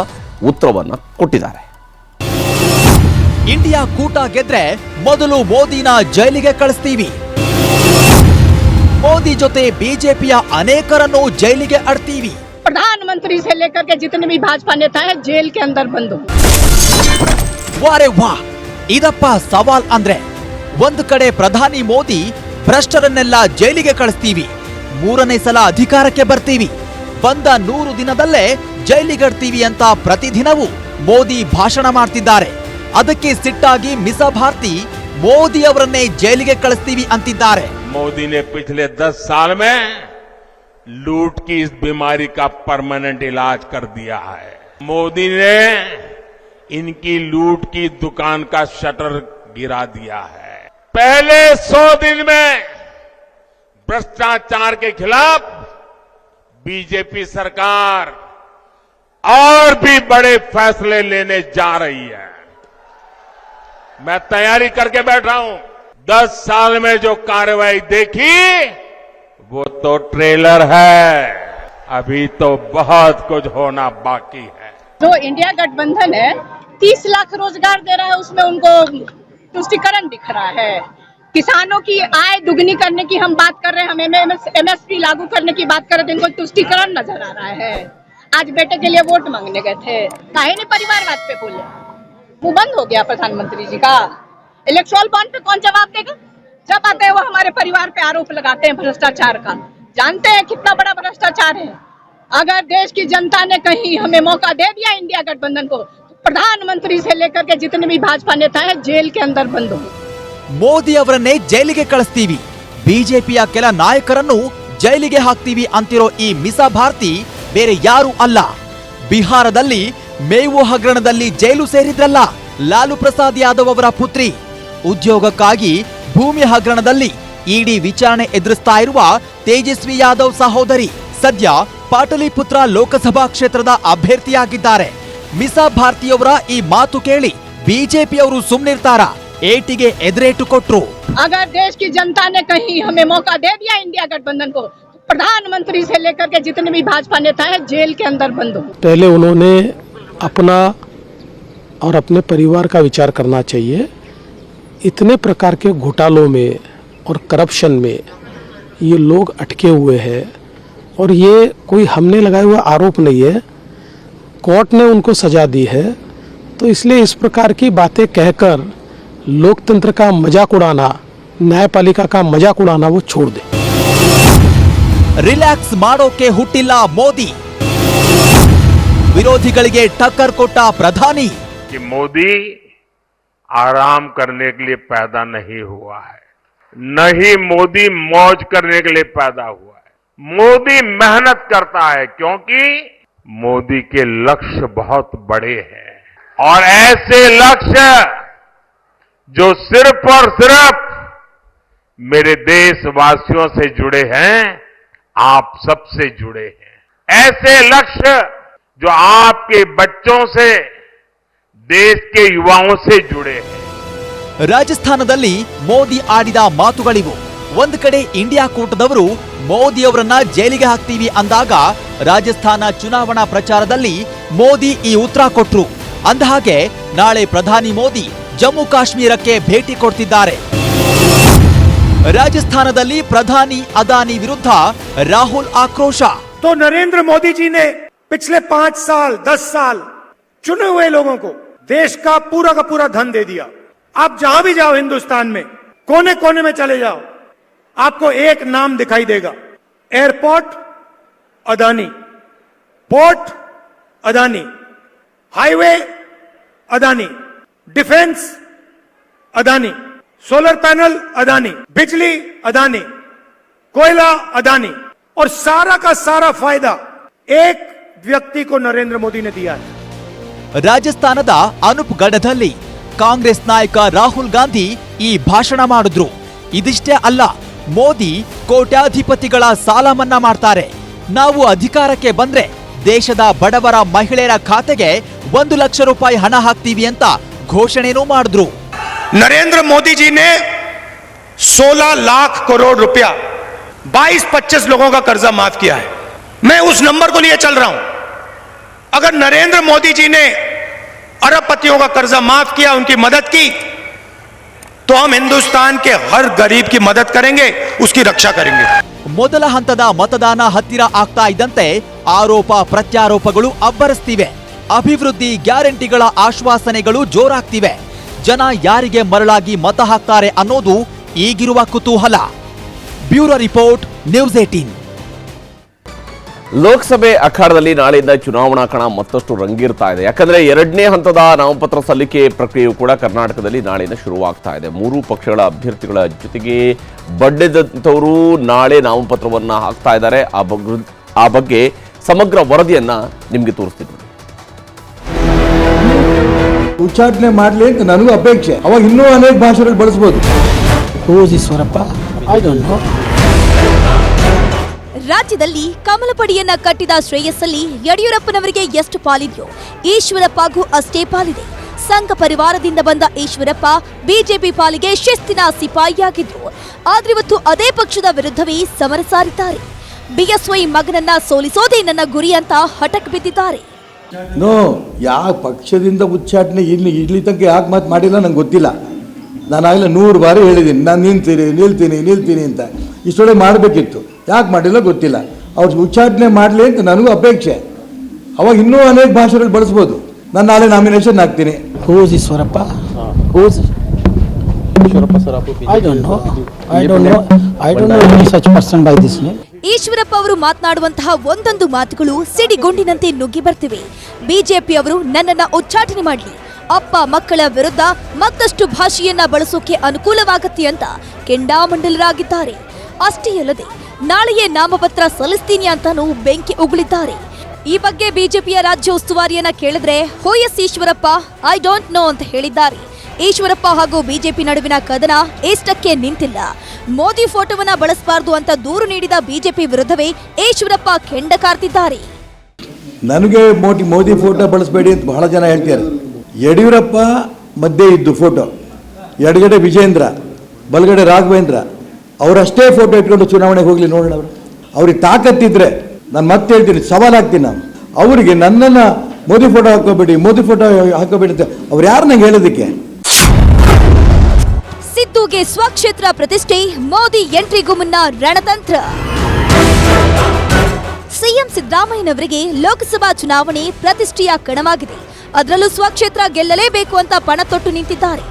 ಉತ್ತರವನ್ನು ಕೊಟ್ಟಿದ್ದಾರೆ. ಇಂಡಿಯಾ ಕೂಟ ಗೆದ್ರೆ ಮೊದಲು ಮೋದಿನ ಜೈಲಿಗೆ ಕಳಿಸ್ತೀವಿ ಮೋದಿ ಜೊತೆ ಬಿಜೆಪಿಯ ಅನೇಕರನ್ನು ಜೈಲಿಗೆ ಅಡ್ತೀವಿ प्रधानमंत्री से लेकर के जितने भी भाजपा नेता हैं जेल के अंदर बंद हो ವಾರೆ ವಾ ಇದಪ್ಪ ಸವಾಲ್ ಅಂದ್ರೆ ಒಂದು ಕಡೆ ಪ್ರಧಾನಿ ಮೋದಿ ಭ್ರಷ್ಟರನ್ನೆಲ್ಲ ಜೈಲಿಗೆ ಕಳಿಸ್ತೀವಿ ಮೂರನೇ ಸಲ ಅಧಿಕಾರಕ್ಕೆ ಬರ್ತೀವಿ ಬಂದ ನೂರು ದಿನದಲ್ಲೇ ಜೈಲಿಗಡ್ತೀವಿ ಅಂತ ಪ್ರತಿದಿನವೂ ಮೋದಿ ಭಾಷಣ ಮಾಡ್ತಿದ್ದಾರೆ ಅದಕ್ಕೆ ಸಿಟ್ಟಾಗಿ ಮಿಸಾ ಭಾರತಿ ಮೋದಿ ಅವರನ್ನೇ ಜೈಲಿಗೆ ಕಳಿಸ್ತೀವಿ ಅಂತಿದ್ದಾರೆ मोदी ने पिछले दस साल में लूट की इस बीमारी का परमानेंट इलाज कर दिया है मोदी ने इनकी लूट की दुकान का शटर गिरा दिया है पहले सौ दिन में भ्रष्टाचार के खिलाफ बीजेपी सरकार और भी बड़े फैसले लेने जा रही है मैं तैयारी करके बैठा हूँ। दस साल में जो कार्रवाई देखी, वो तो ट्रेलर है। अभी तो बहुत कुछ होना बाकी है। जो इंडिया गठबंधन है, तीस लाख रोज़गार दे रहा है, उसमें उनको तुष्टिकरण दिख रहा है। किसानों की आय दुगनी करने की हम बात कर रहे हैं, हम एमएसपी लागू करने की बात कर रहे थे इनको तुष्टिकरण नज़र आ रहा है। आज बेटे के लिए वोट मांगने गए थे। काहे ने परिवारवाद पे बोले। वो बंद हो गया प्रधानमंत्री जी का इलेक्ट्रल बॉन्ड पे कौन जवाब देगा जब आते हैं वो हमारे परिवार पे आरोप लगाते हैं भ्रष्टाचार का जानते हैं कितना बड़ा भ्रष्टाचार है अगर देश की जनता ने कहीं हमें मौका दे दिया इंडिया गठबंधन को तो प्रधानमंत्री से लेकर के जितने भी भाजपा नेता हैं जेल के अंदर बंद हो ಮೋದಿ ಅವರನ್ನೇ ಜೈಲಿಗೆ ಕಳಿಸ್ತೀವಿ ಬಿಜೆಪಿಯ ಕೆಲ ನಾಯಕರನ್ನು ಜೈಲಿಗೆ ಹಾಕ್ತೀವಿ ಅಂತಿರೋ ಈ ಮಿಸಾ ಭಾರತಿ ಬೇರೆ ಯಾರು ಅಲ್ಲ ಬಿಹಾರದಲ್ಲಿ ಮೇವು ಹಗರಣದಲ್ಲಿ ಜೈಲು ಸೇರಿದ್ರಲ್ಲ ಲಾಲು ಪ್ರಸಾದ್ ಯಾದವ್ ಅವರ ಪುತ್ರಿ ಉದ್ಯೋಗಕ್ಕಾಗಿ ಭೂಮಿ ಹಗರಣದಲ್ಲಿ ಇಡಿ ವಿಚಾರಣೆ ಎದುರಿಸ್ತಾ ಇರುವ ತೇಜಸ್ವಿ ಯಾದವ್ ಸಹೋದರಿ ಸದ್ಯ ಪಾಟಲಿಪುತ್ರ ಲೋಕಸಭಾ ಕ್ಷೇತ್ರದ ಅಭ್ಯರ್ಥಿಯಾಗಿದ್ದಾರೆ ಮಿಸಾ ಭಾರತಿಯವರ ಈ ಮಾತು ಕೇಳಿ ಬಿಜೆಪಿಯವರು ಸುಮ್ನಿರ್ತಾರ ಏಟಿಗೆ ಎದುರೇಟು ಕೊಟ್ರು अगर देश की जनता ने कहीं हमें मौका दे दिया इंडिया गठबंधन को तो प्रधानमंत्री से लेकर के जितने भी भाजपा नेता हैं जेल के अंदर बंद हो पहले उन्होंने अपना और अपने परिवार का विचार करना चाहिए। इतने प्रकार के घोटालों में और करप्शन में ये लोग अटके हुए हैं और ये कोई हमने लगाया हुआ आरोप नहीं है। कोर्ट ने उनको सजा दी है। तो इसलिए इस प्रकार की बातें कहकर लोकतंत्र का मज़ाक उड़ाना, न्यायपालिका का मज़ाक उड़ाना वो छोड़ दे। रिलैक्स मारो के हुटिला मोदी। ವಿರೋಧಿಗಳಿಗೆ ಟಕ್ಕರ್ ಕೊಟ್ಟ ಪ್ರಧಾನಿ कि मोदी आराम करने के लिए पैदा नहीं हुआ है न ही मोदी मौज करने के लिए पैदा हुआ है मोदी मेहनत करता है क्योंकि मोदी के लक्ष्य बहुत बड़े हैं और ऐसे लक्ष्य जो सिर्फ और सिर्फ मेरे देशवासियों से जुड़े हैं आप सबसे जुड़े हैं ऐसे लक्ष्य जो आपके बच्चों से देश के युवाओं से जुड़े हैं ರಾಜಸ್ಥಾನದಲ್ಲಿ ಮೋದಿ ಆಡಿದ ಮಾತುಗಳಿವು ಒಂದ್ ಕಡೆ ಇಂಡಿಯಾ ಕೂಟದವರು ಮೋದಿ ಅವರನ್ನ ಜೈಲಿಗೆ ಹಾಕ್ತೀವಿ ಅಂದಾಗ ರಾಜಸ್ಥಾನ ಚುನಾವಣಾ ಪ್ರಚಾರದಲ್ಲಿ ಮೋದಿ ಈ ಉತ್ತರ ಕೊಟ್ರು ಅಂದಹಾಗೆ ನಾಳೆ ಪ್ರಧಾನಿ ಮೋದಿ ಜಮ್ಮು ಕಾಶ್ಮೀರಕ್ಕೆ ಭೇಟಿ ಕೊಡ್ತಿದ್ದಾರೆ ರಾಜಸ್ಥಾನದಲ್ಲಿ ಪ್ರಧಾನಿ ಅದಾನಿ ವಿರುದ್ಧ ರಾಹುಲ್ ಆಕ್ರೋಶ तो नरेंद्र मोदी जी ने पिछले पाँच साल, दस साल चुने हुए लोगों को देश का पूरा का पूरा धन दे दिया। आप जहाँ भी जाओ हिंदुस्तान में कोने कोने में चले जाओ, आपको एक नाम दिखाई देगा, airport Adani. Port Adani, highway Adani, defence Adani, solar panel Adani, बिजली अदानी, कोयला अदानी। और सारा का सारा फ़ायदा एक व्यक्ति को नरेंद्र मोदी ने दिया है ರಾಜಸ್ಥಾನದ ಅನುಪ್ ಗಢದಲ್ಲಿ ಕಾಂಗ್ರೆಸ್ ನಾಯಕ ರಾಹುಲ್ ಗಾಂಧಿ ಈ ಭಾಷಣ ಮಾಡಿದ್ರು ಇದಿಷ್ಟೇ ಅಲ್ಲ ಮೋದಿ ಕೋಟ್ಯಾಧಿಪತಿಗಳ ಸಾಲ ಮನ್ನಾ ಮಾಡ್ತಾರೆ ನಾವು ಅಧಿಕಾರಕ್ಕೆ ಬಂದ್ರೆ ದೇಶದ ಬಡವರ ಮಹಿಳೆಯರ ಖಾತೆಗೆ ಒಂದು ಲಕ್ಷ ರೂಪಾಯಿ ಹಣ ಹಾಕ್ತೀವಿ ಅಂತ ಘೋಷಣೆನೂ ಮಾಡಿದ್ರು नरेंद्र मोदी जी ने 16 लाख करोड़ रुपया 22-25 लोगों का कर्जा माफ किया है मैं उस नंबर को लिए चल रहा हूं अगर नरेंद्र मोदी जी ने अरबपतियों का कर्जा माफ किया उनकी मदद की तो हम हिंदुस्तान के हर गरीब की मदद करेंगे उसकी रक्षा करेंगे ಮೊದಲ ಹಂತದ ಮತದಾನ ಹತ್ತಿರ ಆಗ್ತಾ ಇದ್ದಂತೆ ಆರೋಪ ಪ್ರತ್ಯಾರೋಪಗಳು ಅಬ್ಬರಿಸ್ತಿವೆ ಅಭಿವೃದ್ಧಿ ಗ್ಯಾರಂಟಿಗಳ ಆಶ್ವಾಸನೆಗಳು ಜೋರಾಗ್ತಿವೆ ಜನ ಯಾರಿಗೆ ಮರಳಾಗಿ ಮತ ಹಾಕ್ತಾರೆ ಅನ್ನೋದು ಈಗಿರುವ ಕುತೂಹಲ ಬ್ಯೂರೋ ರಿಪೋರ್ಟ್ ನ್ಯೂಸ್ ಏಟೀನ್ ಲೋಕಸಭೆ ಅಖಾಡದಲ್ಲಿ ನಾಳೆಯಿಂದ ಚುನಾವಣಾ ಕಣ ಮತ್ತಷ್ಟು ರಂಗಿರ್ತಾ ಇದೆ. ಯಾಕಂದ್ರೆ ಎರಡನೇ ಹಂತದ ನಾಮಪತ್ರ ಸಲ್ಲಿಕೆ ಪ್ರಕ್ರಿಯೆಯು ಕೂಡ ಕರ್ನಾಟಕದಲ್ಲಿ ನಾಳೆಯಿಂದ ಶುರುವಾಗ್ತಾ ಇದೆ. ಮೂರು ಪಕ್ಷಗಳ ಅಭ್ಯರ್ಥಿಗಳ ಜೊತೆಗೆ ಬಡ್ಡೆದಂಥವರು ನಾಳೆ ನಾಮಪತ್ರವನ್ನ ಹಾಕ್ತಾ ಇದ್ದಾರೆ. ಆ ಬಗ್ಗೆ ಆ ಬಗ್ಗೆ ಸಮಗ್ರ ವರದಿಯನ್ನ ನಿಮಗೆ ತೋರಿಸ್ತೀನಿ. ಉಚ್ಚಾಟನೆ ಮಾಡಲಿ ಅಂತ ನನಗೂ ಅಪೇಕ್ಷೆ. ಅವಾಗ ಇನ್ನೂ ಅನೇಕ ಭಾಷೆಗಳು ಬಳಸ್ಬೋದು. ರಾಜ್ಯದಲ್ಲಿ ಕಮಲಪಡಿಯನ್ನ ಕಟ್ಟಿದ ಶ್ರೇಯಸ್ಸಲ್ಲಿ ಯಡಿಯೂರಪ್ಪನವರಿಗೆ ಎಷ್ಟು ಪಾಲಿದೆಯೋ, ಈಶ್ವರಪ್ಪಗೂ ಅಷ್ಟೇ ಪಾಲಿದೆ. ಸಂಘ ಪರಿವಾರದಿಂದ ಬಂದ ಈಶ್ವರಪ್ಪ ಬಿಜೆಪಿ ಪಾಲಿಗೆ ಶಿಸ್ತಿನ ಸಿಪಾಯಿಯಾಗಿದ್ರು. ಆದ್ರಿವತ್ತು ಅದೇ ಪಕ್ಷದ ವಿರುದ್ಧವೇ ಸಮರ ಸಾರಿದ್ದಾರೆ. ಬಿಎಸ್ವೈ ಮಗನನ್ನ ಸೋಲಿಸೋದೇ ನನ್ನ ಗುರಿ ಅಂತ ಹಠಕ್ ಬಿದ್ದಿದ್ದಾರೆ. ನೋ, ಯಾವ ಪಕ್ಷದಿಂದ ಉಚ್ಚಾಟನೆ ಇಲ್ಲಿ ಇಲ್ಲಿ ತನಕ ಯಾಕೆ ಮಾತು ಮಾಡಿಲ್ಲ ನಂಗೆ ಗೊತ್ತಿಲ್ಲ. ನಾನು ಆಗಲೇ ನೂರು ಬಾರಿ ಹೇಳಿದ್ದೀನಿ ನಾನು ನಿಂತೀನಿ ನಿಲ್ತೀನಿ ನಿಲ್ತೀನಿ ಅಂತ. ಇಷ್ಟೊಳ್ಳೆ ಮಾಡಬೇಕಿತ್ತು. ಯಾಕೆ ಮಾಡಿಲ್ಲ ಗೊತ್ತಿಲ್ಲ. ಅವ್ರ ಉಚ್ಚಾಟನೆ ಮಾಡಲಿ ಅಂತ ನನಗೂ ಅಪೇಕ್ಷೆ. ಅವಾಗ ಇನ್ನೂ ಅನೇಕ ಭಾಷೆಗಳು ಬಳಸ್ಬೋದು. ನಾನು ನಾಳೆ ನಾಮಿನೇಷನ್ ಹಾಕ್ತೀನಿ. Who's Eshwarappa who's I don't know. I don't know. I don't know any such person by this name. Eshwarappa ಅವರು ಮಾತನಾಡುವಂತಹ ಒಂದೊಂದು ಮಾತುಗಳು ಸಿಡಿಗುಂಡಿನಂತೆ ನುಗ್ಗಿ ಬರ್ತಿವೆ. ಬಿಜೆಪಿ ಅವರು ನನ್ನನ್ನ ಉಚ್ಚಾಟನೆ ಮಾಡಲಿ. ಅಪ್ಪ ಮಕ್ಕಳ ವಿರುದ್ಧ ಮತ್ತಷ್ಟು ಭಾಷೆಯನ್ನ ಬಳಸೋಕೆ ಅನುಕೂಲವಾಗತ್ತೆ ಅಂತ ಕೆಂಡಾಮಂಡಲರಾಗಿದ್ದಾರೆ. ಅಷ್ಟೇ ಅಲ್ಲದೆ ನಾಳೆಯೇ ನಾಮಪತ್ರ ಸಲ್ಲಿಸ್ತೀನಿ ಅಂತಾನೂ ಬೆಂಕಿ ಉಗುಳಿದ್ದಾರೆ. ಈ ಬಗ್ಗೆ ಬಿಜೆಪಿಯ ರಾಜ್ಯ ಉಸ್ತುವಾರಿಯನ್ನ ಕೇಳಿದ್ರೆ who's Eshwarappa I don't know ಅಂತ ಹೇಳಿದ್ದಾರೆ. ಈಶ್ವರಪ್ಪ ಹಾಗೂ ಬಿಜೆಪಿ ನಡುವಿನ ಕದನ ಇಷ್ಟಕ್ಕೆ ನಿಂತಿಲ್ಲ. ಮೋದಿ ಫೋಟೋವನ್ನ ಬಳಸಬಾರದು ಅಂತ ದೂರು ನೀಡಿದ ಬಿಜೆಪಿ ವಿರುದ್ಧವೇ ಈಶ್ವರಪ್ಪ ಕೆಂಡ ಕಾರ್ತಿದ್ದಾರೆ. ನನಗೆ ಮೋದಿ ಮೋದಿ ಫೋಟೋ ಬಳಸಬೇಡಿ ಅಂತ ಬಹಳ ಜನ ಹೇಳ್ತಾರೆ ಯಡಿಯೂರಪ್ಪ ಮಧ್ಯೆ ಇದ್ದು ಫೋಟೋ. ಎಡಗಡೆ ವಿಜೇಂದ್ರ, ಬಲಗಡೆ ರಾಘವೇಂದ್ರ ಅವರಷ್ಟೇ ಫೋಟೋ ಇಟ್ಕೊಂಡು ಚುನಾವಣೆಗೆ ಹೋಗ್ಲಿ ನೋಡೋಣ ಅವರು. ಅವ್ರಿಗೆ ತಾಕತ್ತಿದ್ರೆ ನಾನು ಮತ್ತೆ ಹೇಳ್ತೀನಿ, ಸವಾಲಾಗ್ತೀನಿ ನಾನು. ಅವರಿಗೆ ನನ್ನನ್ನು ಮೋದಿ ಫೋಟೋ ಹಾಕೋಬೇಡಿ ಮೋದಿ ಫೋಟೋ ಹಾಕೋಬೇಡಿ ಅಂತ ಅವ್ರು ಯಾರು ನಂಗೆ ಹೇಳೋದಕ್ಕೆ? ಸಿದ್ದುಗೆ ಸ್ವಕ್ಷೇತ್ರ ಪ್ರತಿಷ್ಠೆ, ಮೋದಿ ಎಂಟ್ರಿಗೂ ಮುನ್ನ ರಣತಂತ್ರ. ಸಿಎಂ ಸಿದ್ದರಾಮಯ್ಯನವರಿಗೆ ಲೋಕಸಭಾ ಚುನಾವಣೆ ಪ್ರತಿಷ್ಠೆಯ ಕಣವಾಗಿದೆ. ಅದರಲ್ಲೂ ಸ್ವಕ್ಷೇತ್ರ ಗೆಲ್ಲಲೇಬೇಕು ಅಂತ ಪಣ ತೊಟ್ಟು ನಿಂತಿದ್ದಾರೆ.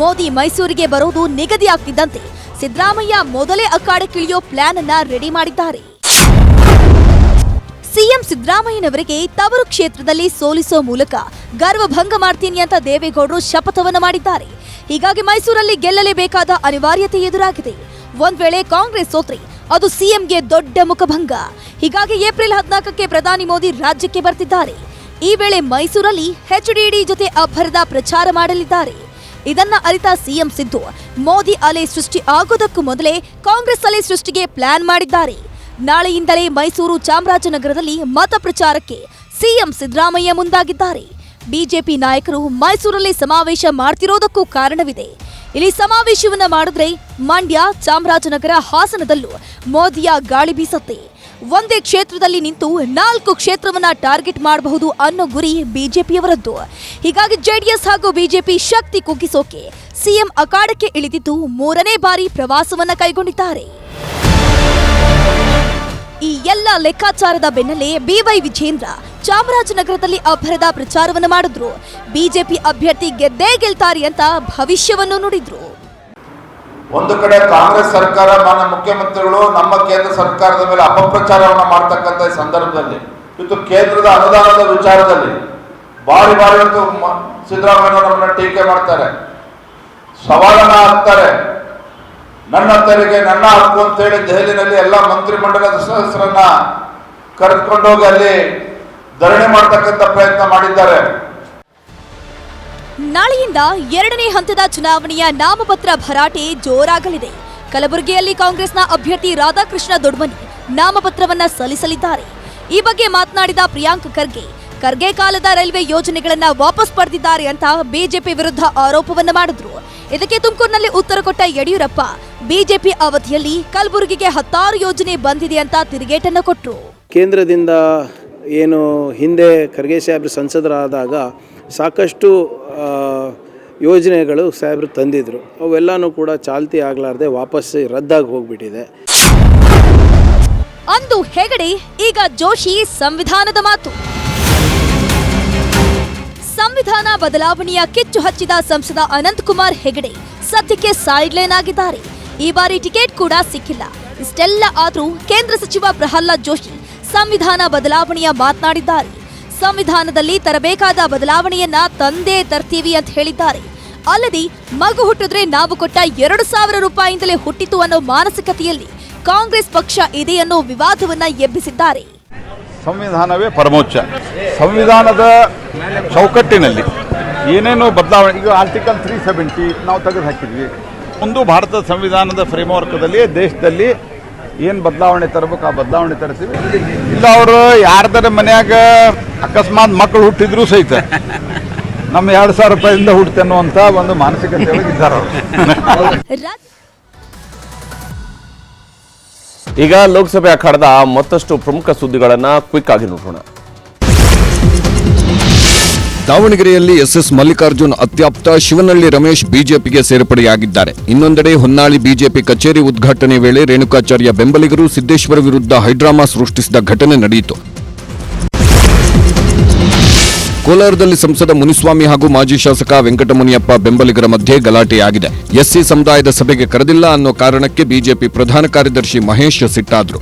ಮೋದಿ ಮೈಸೂರಿಗೆ ಬರೋದು ನಿಗದಿ ಆಗ್ತಿದ್ದಂತೆ ಸಿದ್ದರಾಮಯ್ಯ ಮೊದಲೇ ಅಖಾಡಕ್ಕಿಳಿಯೋ ಪ್ಲಾನ್ ಅನ್ನ ರೆಡಿ ಮಾಡಿದ್ದಾರೆ. ಸಿಎಂ ಸಿದ್ದರಾಮಯ್ಯನವರಿಗೆ ತವರು ಕ್ಷೇತ್ರದಲ್ಲಿ ಸೋಲಿಸೋ ಮೂಲಕ ಗರ್ವಭಂಗ ಮಾಡ್ತೀನಿ ಅಂತ ದೇವೇಗೌಡರು ಶಪಥವನ್ನು ಮಾಡಿದ್ದಾರೆ. ಹೀಗಾಗಿ ಮೈಸೂರಲ್ಲಿ ಗೆಲ್ಲಲೇಬೇಕಾದ ಅನಿವಾರ್ಯತೆ ಎದುರಾಗಿದೆ. ಒಂದ್ ವೇಳೆ ಕಾಂಗ್ರೆಸ್ ಸೋತ್ರೆ ಅದು ಸಿಎಂಗೆ ದೊಡ್ಡ ಮುಖಭಂಗ. ಹೀಗಾಗಿ ಏಪ್ರಿಲ್ ಹದಿನಾಲ್ಕಕ್ಕೆ ಪ್ರಧಾನಿ ಮೋದಿ ರಾಜ್ಯಕ್ಕೆ ಬರ್ತಿದ್ದಾರೆ. ಈ ವೇಳೆ ಮೈಸೂರಲ್ಲಿ ಎಚ್ಡಿಡಿ ಜೊತೆ ಅಭರದ ಪ್ರಚಾರ ಮಾಡಲಿದ್ದಾರೆ. ಇದನ್ನ ಅರಿತ ಸಿಎಂ ಸಿದ್ದು. ಮೋದಿ ಅಲೆ ಸೃಷ್ಟಿ ಆಗೋದಕ್ಕೂ ಮೊದಲೇ ಕಾಂಗ್ರೆಸ್ ಅಲೆ ಸೃಷ್ಟಿಗೆ ಪ್ಲಾನ್ ಮಾಡಿದ್ದಾರೆ. ನಾಳೆಯಿಂದಲೇ ಮೈಸೂರು ಚಾಮರಾಜನಗರದಲ್ಲಿ ಮತ ಪ್ರಚಾರಕ್ಕೆ ಸಿಎಂ ಸಿದ್ದರಾಮಯ್ಯ ಮುಂದಾಗಿದ್ದಾರೆ. ಬಿಜೆಪಿ ನಾಯಕರು ಮೈಸೂರಲ್ಲಿ ಸಮಾವೇಶ ಮಾಡ್ತಿರೋದಕ್ಕೂ ಕಾರಣವಿದೆ. ಇಲ್ಲಿ ಸಮಾವೇಶವನ್ನ ಮಾಡಿದ್ರೆ ಮಂಡ್ಯ, ಚಾಮರಾಜನಗರ ಹಾಸನದಲ್ಲೂ ಮೋದಿಯ ಗಾಳಿ ಬೀಸತ್ತೆ. ಒಂದೇ ಕ್ಷೇತ್ರದಲ್ಲಿ ನಿಂತು ನಾಲ್ಕು ಕ್ಷೇತ್ರವನ್ನ ಟಾರ್ಗೆಟ್ ಮಾಡಬಹುದು ಅನ್ನೋ ಗುರಿ ಬಿಜೆಪಿಯವರದ್ದು. ಹೀಗಾಗಿ ಜೆಡಿಎಸ್ ಹಾಗೂ ಬಿಜೆಪಿ ಶಕ್ತಿ ಕುಗ್ಗಿಸೋಕೆ ಸಿಎಂ ಅಖಾಡಕ್ಕೆ ಇಳಿದಿದ್ದು ಮೂರನೇ ಬಾರಿ ಪ್ರವಾಸವನ್ನ ಕೈಗೊಂಡಿದ್ದಾರೆ. ಈ ಎಲ್ಲ ಲೆಕ್ಕಾಚಾರದ ಬೆನ್ನಲ್ಲೇ ಬಿವೈ ವಿಜೇಂದ್ರ ಚಾಮರಾಜನಗರದಲ್ಲಿ ಅಭರದ ಪ್ರಚಾರವನ್ನು ಮಾಡಿದ್ರು. ಬಿಜೆಪಿ ಅಭ್ಯರ್ಥಿ ಗೆದ್ದೇ ಗೆಲ್ತಾರೆ ಅಂತ ಭವಿಷ್ಯವನ್ನು ನುಡಿದ್ರು. ಒಂದು ಕಡೆ ಕಾಂಗ್ರೆಸ್ ಸರ್ಕಾರ, ಮಾನ್ಯ ಮುಖ್ಯಮಂತ್ರಿಗಳು ನಮ್ಮ ಕೇಂದ್ರ ಸರ್ಕಾರದ ಮೇಲೆ ಅಪಪ್ರಚಾರವನ್ನು ಮಾಡ್ತಕ್ಕಂಥ ಸಂದರ್ಭದಲ್ಲಿ ಇವತ್ತು ಕೇಂದ್ರದ ಅನುದಾನದ ವಿಚಾರದಲ್ಲಿ, ಬಾರಿ ಬಾರಿ ಇವತ್ತು ಸಿದ್ದರಾಮಯ್ಯ ನಮ್ಮನ್ನ ಟೀಕೆ ಮಾಡ್ತಾರೆ, ಸವಾಲನ್ನ ಹಾಕ್ತಾರೆ. ನನ್ನ ತೆರಿಗೆ, ನನ್ನ ಹಕ್ಕು ಅಂತೇಳಿ ದೆಹಲಿನಲ್ಲಿ ಎಲ್ಲ ಮಂತ್ರಿಮಂಡಲದ ಸದಸ್ಯರನ್ನ ಕರೆದುಕೊಂಡೋಗಿ ಅಲ್ಲಿ ಧರಣಿ ಮಾಡ್ತಕ್ಕಂಥ ಪ್ರಯತ್ನ ಮಾಡಿದ್ದಾರೆ. ನಾಳೆಯಿಂದ ಎರಡನೇ ಹಂತದ ಚುನಾವಣೆಯ ನಾಮಪತ್ರ ಭರಾಟೆ ಜೋರಾಗಲಿದೆ. ಕಲಬುರಗಿಯಲ್ಲಿ ಕಾಂಗ್ರೆಸ್ನ ಅಭ್ಯರ್ಥಿ ರಾಧಾಕೃಷ್ಣ ದೊಡ್ಮನಿ ನಾಮಪತ್ರವನ್ನ ಸಲ್ಲಿಸಲಿದ್ದಾರೆ. ಈ ಬಗ್ಗೆ ಮಾತನಾಡಿದ ಪ್ರಿಯಾಂಕ್ ಖರ್ಗೆ ಖರ್ಗೆ ಕಾಲದ ರೈಲ್ವೆ ಯೋಜನೆಗಳನ್ನ ವಾಪಸ್ ಪಡೆದಿದ್ದಾರೆ ಅಂತ ಬಿಜೆಪಿ ವಿರುದ್ಧ ಆರೋಪವನ್ನ ಮಾಡಿದ್ರು. ಇದಕ್ಕೆ ತುಮಕೂರಿನಲ್ಲಿ ಉತ್ತರ ಕೊಟ್ಟ ಯಡಿಯೂರಪ್ಪ, ಬಿಜೆಪಿ ಅವಧಿಯಲ್ಲಿ ಕಲಬುರಗಿಗೆ ಹತ್ತಾರು ಯೋಜನೆ ಬಂದಿದೆ ಅಂತ ತಿರುಗೇಟನ್ನು ಕೊಟ್ಟರು ಕೇಂದ್ರದಿಂದ ಏನು ಹಿಂದೆ ಖರ್ಗೆ ಸಾಹೇಬ್ರು ಸಂಸದರಾದಾಗ ಸಾಕಷ್ಟು ಯೋಜನೆಗಳು ಸಾಹೇಬರು ತಂದಿದ್ರು. ಅವೆಲ್ಲನೂ ಕೂಡ ಚಾಲ್ತಿ ಆಗಲಾರ್ದೆ ವಾಪಸ್ ರದ್ದಾಗಿ ಹೋಗ್ಬಿಟ್ಟಿದೆ. ಅಂದು ಹೆಗಡೆ, ಈಗ ಜೋಶಿ ಸಂವಿಧಾನದ ಮಾತು. ಸಂವಿಧಾನ ಬದಲಾವಣೆಯ ಕಿಚ್ಚು ಹಚ್ಚಿದ ಸಂಸದ ಅನಂತಕುಮಾರ್ ಹೆಗಡೆ ಸದ್ಯಕ್ಕೆ ಸೈಡ್ ಲೈನ್ ಆಗಿದ್ದಾರೆ. ಈ ಬಾರಿ ಟಿಕೆಟ್ ಕೂಡ ಸಿಕ್ಕಿಲ್ಲ. ಇಷ್ಟೆಲ್ಲ ಆದರೂ ಕೇಂದ್ರ ಸಚಿವ ಪ್ರಹ್ಲಾದ್ ಜೋಶಿ ಸಂವಿಧಾನ ಬದಲಾವಣೆಯ ಮಾತನಾಡಿದ್ದಾರೆ. ಸಂವಿಧಾನದಲ್ಲಿ ತರಬೇಕಾದ ಬದಲಾವಣೆಯನ್ನ ತಂದೇ ತರ್ತೀವಿ ಅಂತ ಹೇಳಿದ್ದಾರೆ. ಅಲ್ಲದೆ, ಮಗು ಹುಟ್ಟಿದ್ರೆ ನಾವು ಕೊಟ್ಟ ಎರಡು ಸಾವಿರ ರೂಪಾಯಿಂದಲೇ ಹುಟ್ಟಿತು ಅನ್ನೋ ಮಾನಸಿಕತೆಯಲ್ಲಿ ಕಾಂಗ್ರೆಸ್ ಪಕ್ಷ ಇದೆ ಅನ್ನೋ ವಿವಾದವನ್ನ ಎಬ್ಬಿಸಿದ್ದಾರೆ. ಸಂವಿಧಾನವೇ ಪರಮೋಚ್ಚ. ಸಂವಿಧಾನದ ಚೌಕಟ್ಟಿನಲ್ಲಿ ಏನೇನೋ ಬದಲಾವಣೆ, ಈಗ ಆರ್ಟಿಕಲ್ ತ್ರೀ ಸೆವೆಂಟಿ ನಾವು ತೆಗೆದು ಹಾಕಿದ್ವಿ ಒಂದು ಭಾರತದ ಸಂವಿಧಾನದ ಫ್ರೇಮ್ವರ್ಕ್ದಲ್ಲಿ ದೇಶದಲ್ಲಿ ಏನು ಬದಲಾವಣೆ ತರಬೇಕು, ಆ ಬದಲಾವಣೆ ತರ್ತೀವಿ. ಇಲ್ಲ, ಅವರು ಯಾರ್ದಾರ ಮನ್ಯಾಗ ಅಕಸ್ಮಾತ್ ಮಕ್ಕಳು ಹುಟ್ಟಿದ್ರು ಸಹಿತ ನಮ್ಮ ಎರಡು ಸಾವಿರ ರೂಪಾಯಿಂದ ಹುಟ್ಟುತ್ತೆ ಅನ್ನುವಂಥ ಒಂದು ಮಾನಸಿಕತೆ ಒಳಗೆ ಇದ್ದಾರೆ ಅವರು. ಈಗ ಲೋಕಸಭೆ ಅಖಾಡದ ಮತ್ತಷ್ಟು ಪ್ರಮುಖ ಸುದ್ದಿಗಳನ್ನು ಕ್ವಿಕ್ ಆಗಿ ನೋಡೋಣ. ದಾವಣಗೆರೆಯಲ್ಲಿ ಎಸ್ಎಸ್ ಮಲ್ಲಿಕಾರ್ಜುನ್ ಅತ್ಯಾಪ್ತ ಶಿವನಳ್ಳಿ ರಮೇಶ್ ಬಿಜೆಪಿಗೆ ಸೇರ್ಪಡೆಯಾಗಿದ್ದಾರೆ. ಇನ್ನೊಂದೆಡೆ ಹೊನ್ನಾಳಿ ಬಿಜೆಪಿ ಕಚೇರಿ ಉದ್ಘಾಟನೆ ವೇಳೆ ರೇಣುಕಾಚಾರ್ಯ ಬೆಂಬಲಿಗರು ಸಿದ್ದೇಶ್ವರ ವಿರುದ್ಧ ಹೈಡ್ರಾಮಾ ಸೃಷ್ಟಿಸಿದ ಘಟನೆ ನಡೆಯಿತು. ಕೋಲಾರದಲ್ಲಿ ಸಂಸದ ಮುನಿಸ್ವಾಮಿ ಹಾಗೂ ಮಾಜಿ ಶಾಸಕ ವೆಂಕಟಮುನಿಯಪ್ಪ ಬೆಂಬಲಿಗರ ಮಧ್ಯೆ ಗಲಾಟೆಯಾಗಿದೆ. ಎಸ್ಸಿ ಸಮುದಾಯದ ಸಭೆಗೆ ಕರೆದಿಲ್ಲ ಅನ್ನೋ ಕಾರಣಕ್ಕೆ ಬಿಜೆಪಿ ಪ್ರಧಾನ ಕಾರ್ಯದರ್ಶಿ ಮಹೇಶ್ ಸಿಟ್ಟಾದ್ರು.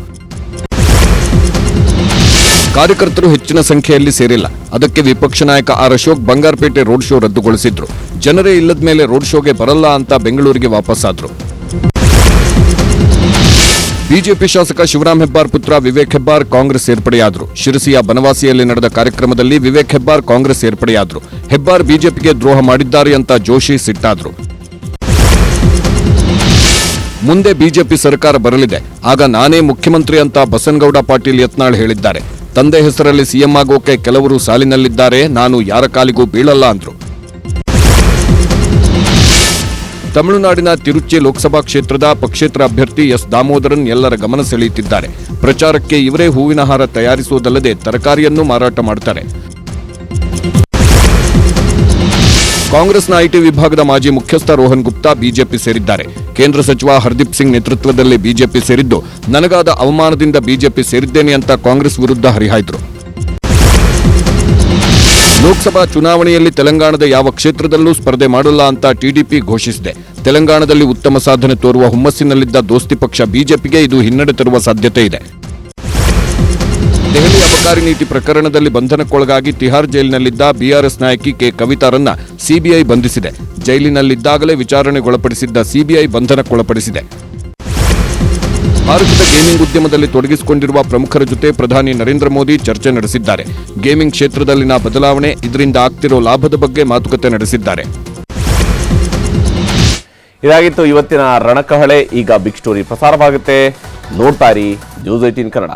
ಕಾರ್ಯಕರ್ತರು ಹೆಚ್ಚಿನ ಸಂಖ್ಯೆಯಲ್ಲಿ ಸೇರಿಲ್ಲ. ಅದಕ್ಕೆ ವಿಪಕ್ಷ ನಾಯಕ R Ashok Bangarapet road show ರದ್ದುಗೊಳಿಸಿದ್ರು. ಜನರೇ ಇಲ್ಲದ ಮೇಲೆ ರೋಡ್ ಶೋಗೆ ಬರಲ್ಲ ಅಂತ ಬೆಂಗಳೂರಿಗೆ ವಾಪಸ್ಸಾದ್ರು ಬಿಜೆಪಿ ಶಾಸಕ ಶಿವರಾಮ್ ಹೆಬ್ಬಾರ್ ಪುತ್ರ ವಿವೇಕ್ ಹೆಬ್ಬಾರ್ ಕಾಂಗ್ರೆಸ್ ಸೇರ್ಪಡೆಯಾದರು ಶಿರಸಿಯ ಬನವಾಸಿಯಲ್ಲಿ ನಡೆದ ಕಾರ್ಯಕ್ರಮದಲ್ಲಿ ವಿವೇಕ್ ಹೆಬ್ಬಾರ್ ಕಾಂಗ್ರೆಸ್ ಸೇರ್ಪಡೆಯಾದರು ಹೆಬ್ಬಾರ್ ಬಿಜೆಪಿಗೆ ದ್ರೋಹ ಮಾಡಿದ್ದಾರೆ ಅಂತ ಜೋಶಿ ಸಿಟ್ಟಾದ್ರು. ಮುಂದೆ ಬಿಜೆಪಿ ಸರ್ಕಾರ ಬರಲಿದೆ. ಆಗ ನಾನೇ ಮುಖ್ಯಮಂತ್ರಿ ಅಂತ ಬಸನಗೌಡ ಪಾಟೀಲ್ ಯತ್ನಾಳ್ ಹೇಳಿದ್ದಾರೆ. ತಂದೆ ಹೆಸರಲ್ಲಿ ಸಿಎಂ ಆಗೋಕೆ ಕೆಲವರು ಸಾಲಿನಲ್ಲಿದ್ದಾರೆ, ನಾನು ಯಾರ ಕಾಲಿಗೂ ಬೀಳಲ್ಲ ಅಂದ್ರು. ತಮಿಳುನಾಡಿನ ತಿರುಚಿ ಲೋಕಸಭಾ ಕ್ಷೇತ್ರದ ಪಕ್ಷೇತರ ಅಭ್ಯರ್ಥಿ ಎಸ್ ದಾಮೋದರನ್ ಎಲ್ಲರ ಗಮನ ಸೆಳೆಯುತ್ತಿದ್ದಾರೆ. ಪ್ರಚಾರಕ್ಕೆ ಇವರೇ ಹೂವಿನ ಹಾರ ತಯಾರಿಸುವುದಲ್ಲದೆ ತರಕಾರಿಯನ್ನು ಮಾರಾಟ ಮಾಡುತ್ತಾರೆ ಕಾಂಗ್ರೆಸ್ನ ಐಟಿ ವಿಭಾಗದ ಮಾಜಿ ಮುಖ್ಯಸ್ಥ ರೋಹನ್ ಗುಪ್ತಾ ಬಿಜೆಪಿ ಸೇರಿದ್ದಾರೆ. ಕೇಂದ್ರ ಸಚಿವ ಹರ್ದೀಪ್ ಸಿಂಗ್ ನೇತೃತ್ವದಲ್ಲಿ ಬಿಜೆಪಿ ಸೇರಿದ್ದು, ನನಗಾದ ಅವಮಾನದಿಂದ ಬಿಜೆಪಿ ಸೇರಿದ್ದೇನೆ ಅಂತ ಕಾಂಗ್ರೆಸ್ ವಿರುದ್ಧ ಹರಿಹಾಯ್ದರು. ಲೋಕಸಭಾ ಚುನಾವಣೆಯಲ್ಲಿ ತೆಲಂಗಾಣದ ಯಾವ ಕ್ಷೇತ್ರದಲ್ಲೂ ಸ್ಪರ್ಧೆ ಮಾಡಲ್ಲ ಅಂತ ಟಿಡಿಪಿ ಘೋಷಿಸಿದೆ. ತೆಲಂಗಾಣದಲ್ಲಿ ಉತ್ತಮ ಸಾಧನೆ ತೋರುವ ಹುಮ್ಮಸ್ಸಿನಲ್ಲಿದ್ದ ದೋಸ್ತಿ ಪಕ್ಷ ಬಿಜೆಪಿಗೆ ಇದು ಹಿನ್ನಡೆ ತರುವ ಸಾಧ್ಯತೆ ಇದೆ. ದೆಹಲಿ ಅಬಕಾರಿ ನೀತಿ ಪ್ರಕರಣದಲ್ಲಿ ಬಂಧನಕ್ಕೊಳಗಾಗಿ ತಿಹಾರ್ ಜೈಲಿನಲ್ಲಿದ್ದ ಬಿಆರ್ಎಸ್ ನಾಯಕಿ ಕೆ. ಕವಿತಾರನ್ನ ಸಿಬಿಐ ಬಂಧಿಸಿದೆ. ಜೈಲಿನಲ್ಲಿದ್ದಾಗಲೇ ವಿಚಾರಣೆಗೊಳಪಡಿಸಿದ್ದ ಸಿಬಿಐ ಬಂಧನಕ್ಕೊಳಪಡಿಸಿದೆ. ಭಾರತದ ಗೇಮಿಂಗ್ ಉದ್ಯಮದಲ್ಲಿ ತೊಡಗಿಸಿಕೊಂಡಿರುವ ಪ್ರಮುಖರ ಜೊತೆ ಪ್ರಧಾನಿ ನರೇಂದ್ರ ಮೋದಿ ಚರ್ಚೆ ನಡೆಸಿದ್ದಾರೆ. ಗೇಮಿಂಗ್ ಕ್ಷೇತ್ರದಲ್ಲಿನ ಬದಲಾವಣೆ ಇದರಿಂದ ಆಗ್ತಿರೋ ಲಾಭದ ಬಗ್ಗೆ ಮಾತುಕತೆ ನಡೆಸಿದ್ದಾರೆ. ಇದಾಗಿತ್ತು ಇವತ್ತಿನ ರಣಕಹಳೆ. ಈಗ ಬಿಗ್ ಸ್ಟೋರಿ ಪ್ರಸಾರವಾಗುತ್ತೆ. ನೋಡ್ತಾ ಇರಿ ನ್ಯೂಸ್ ಏಟೀನ್ ಕನ್ನಡ.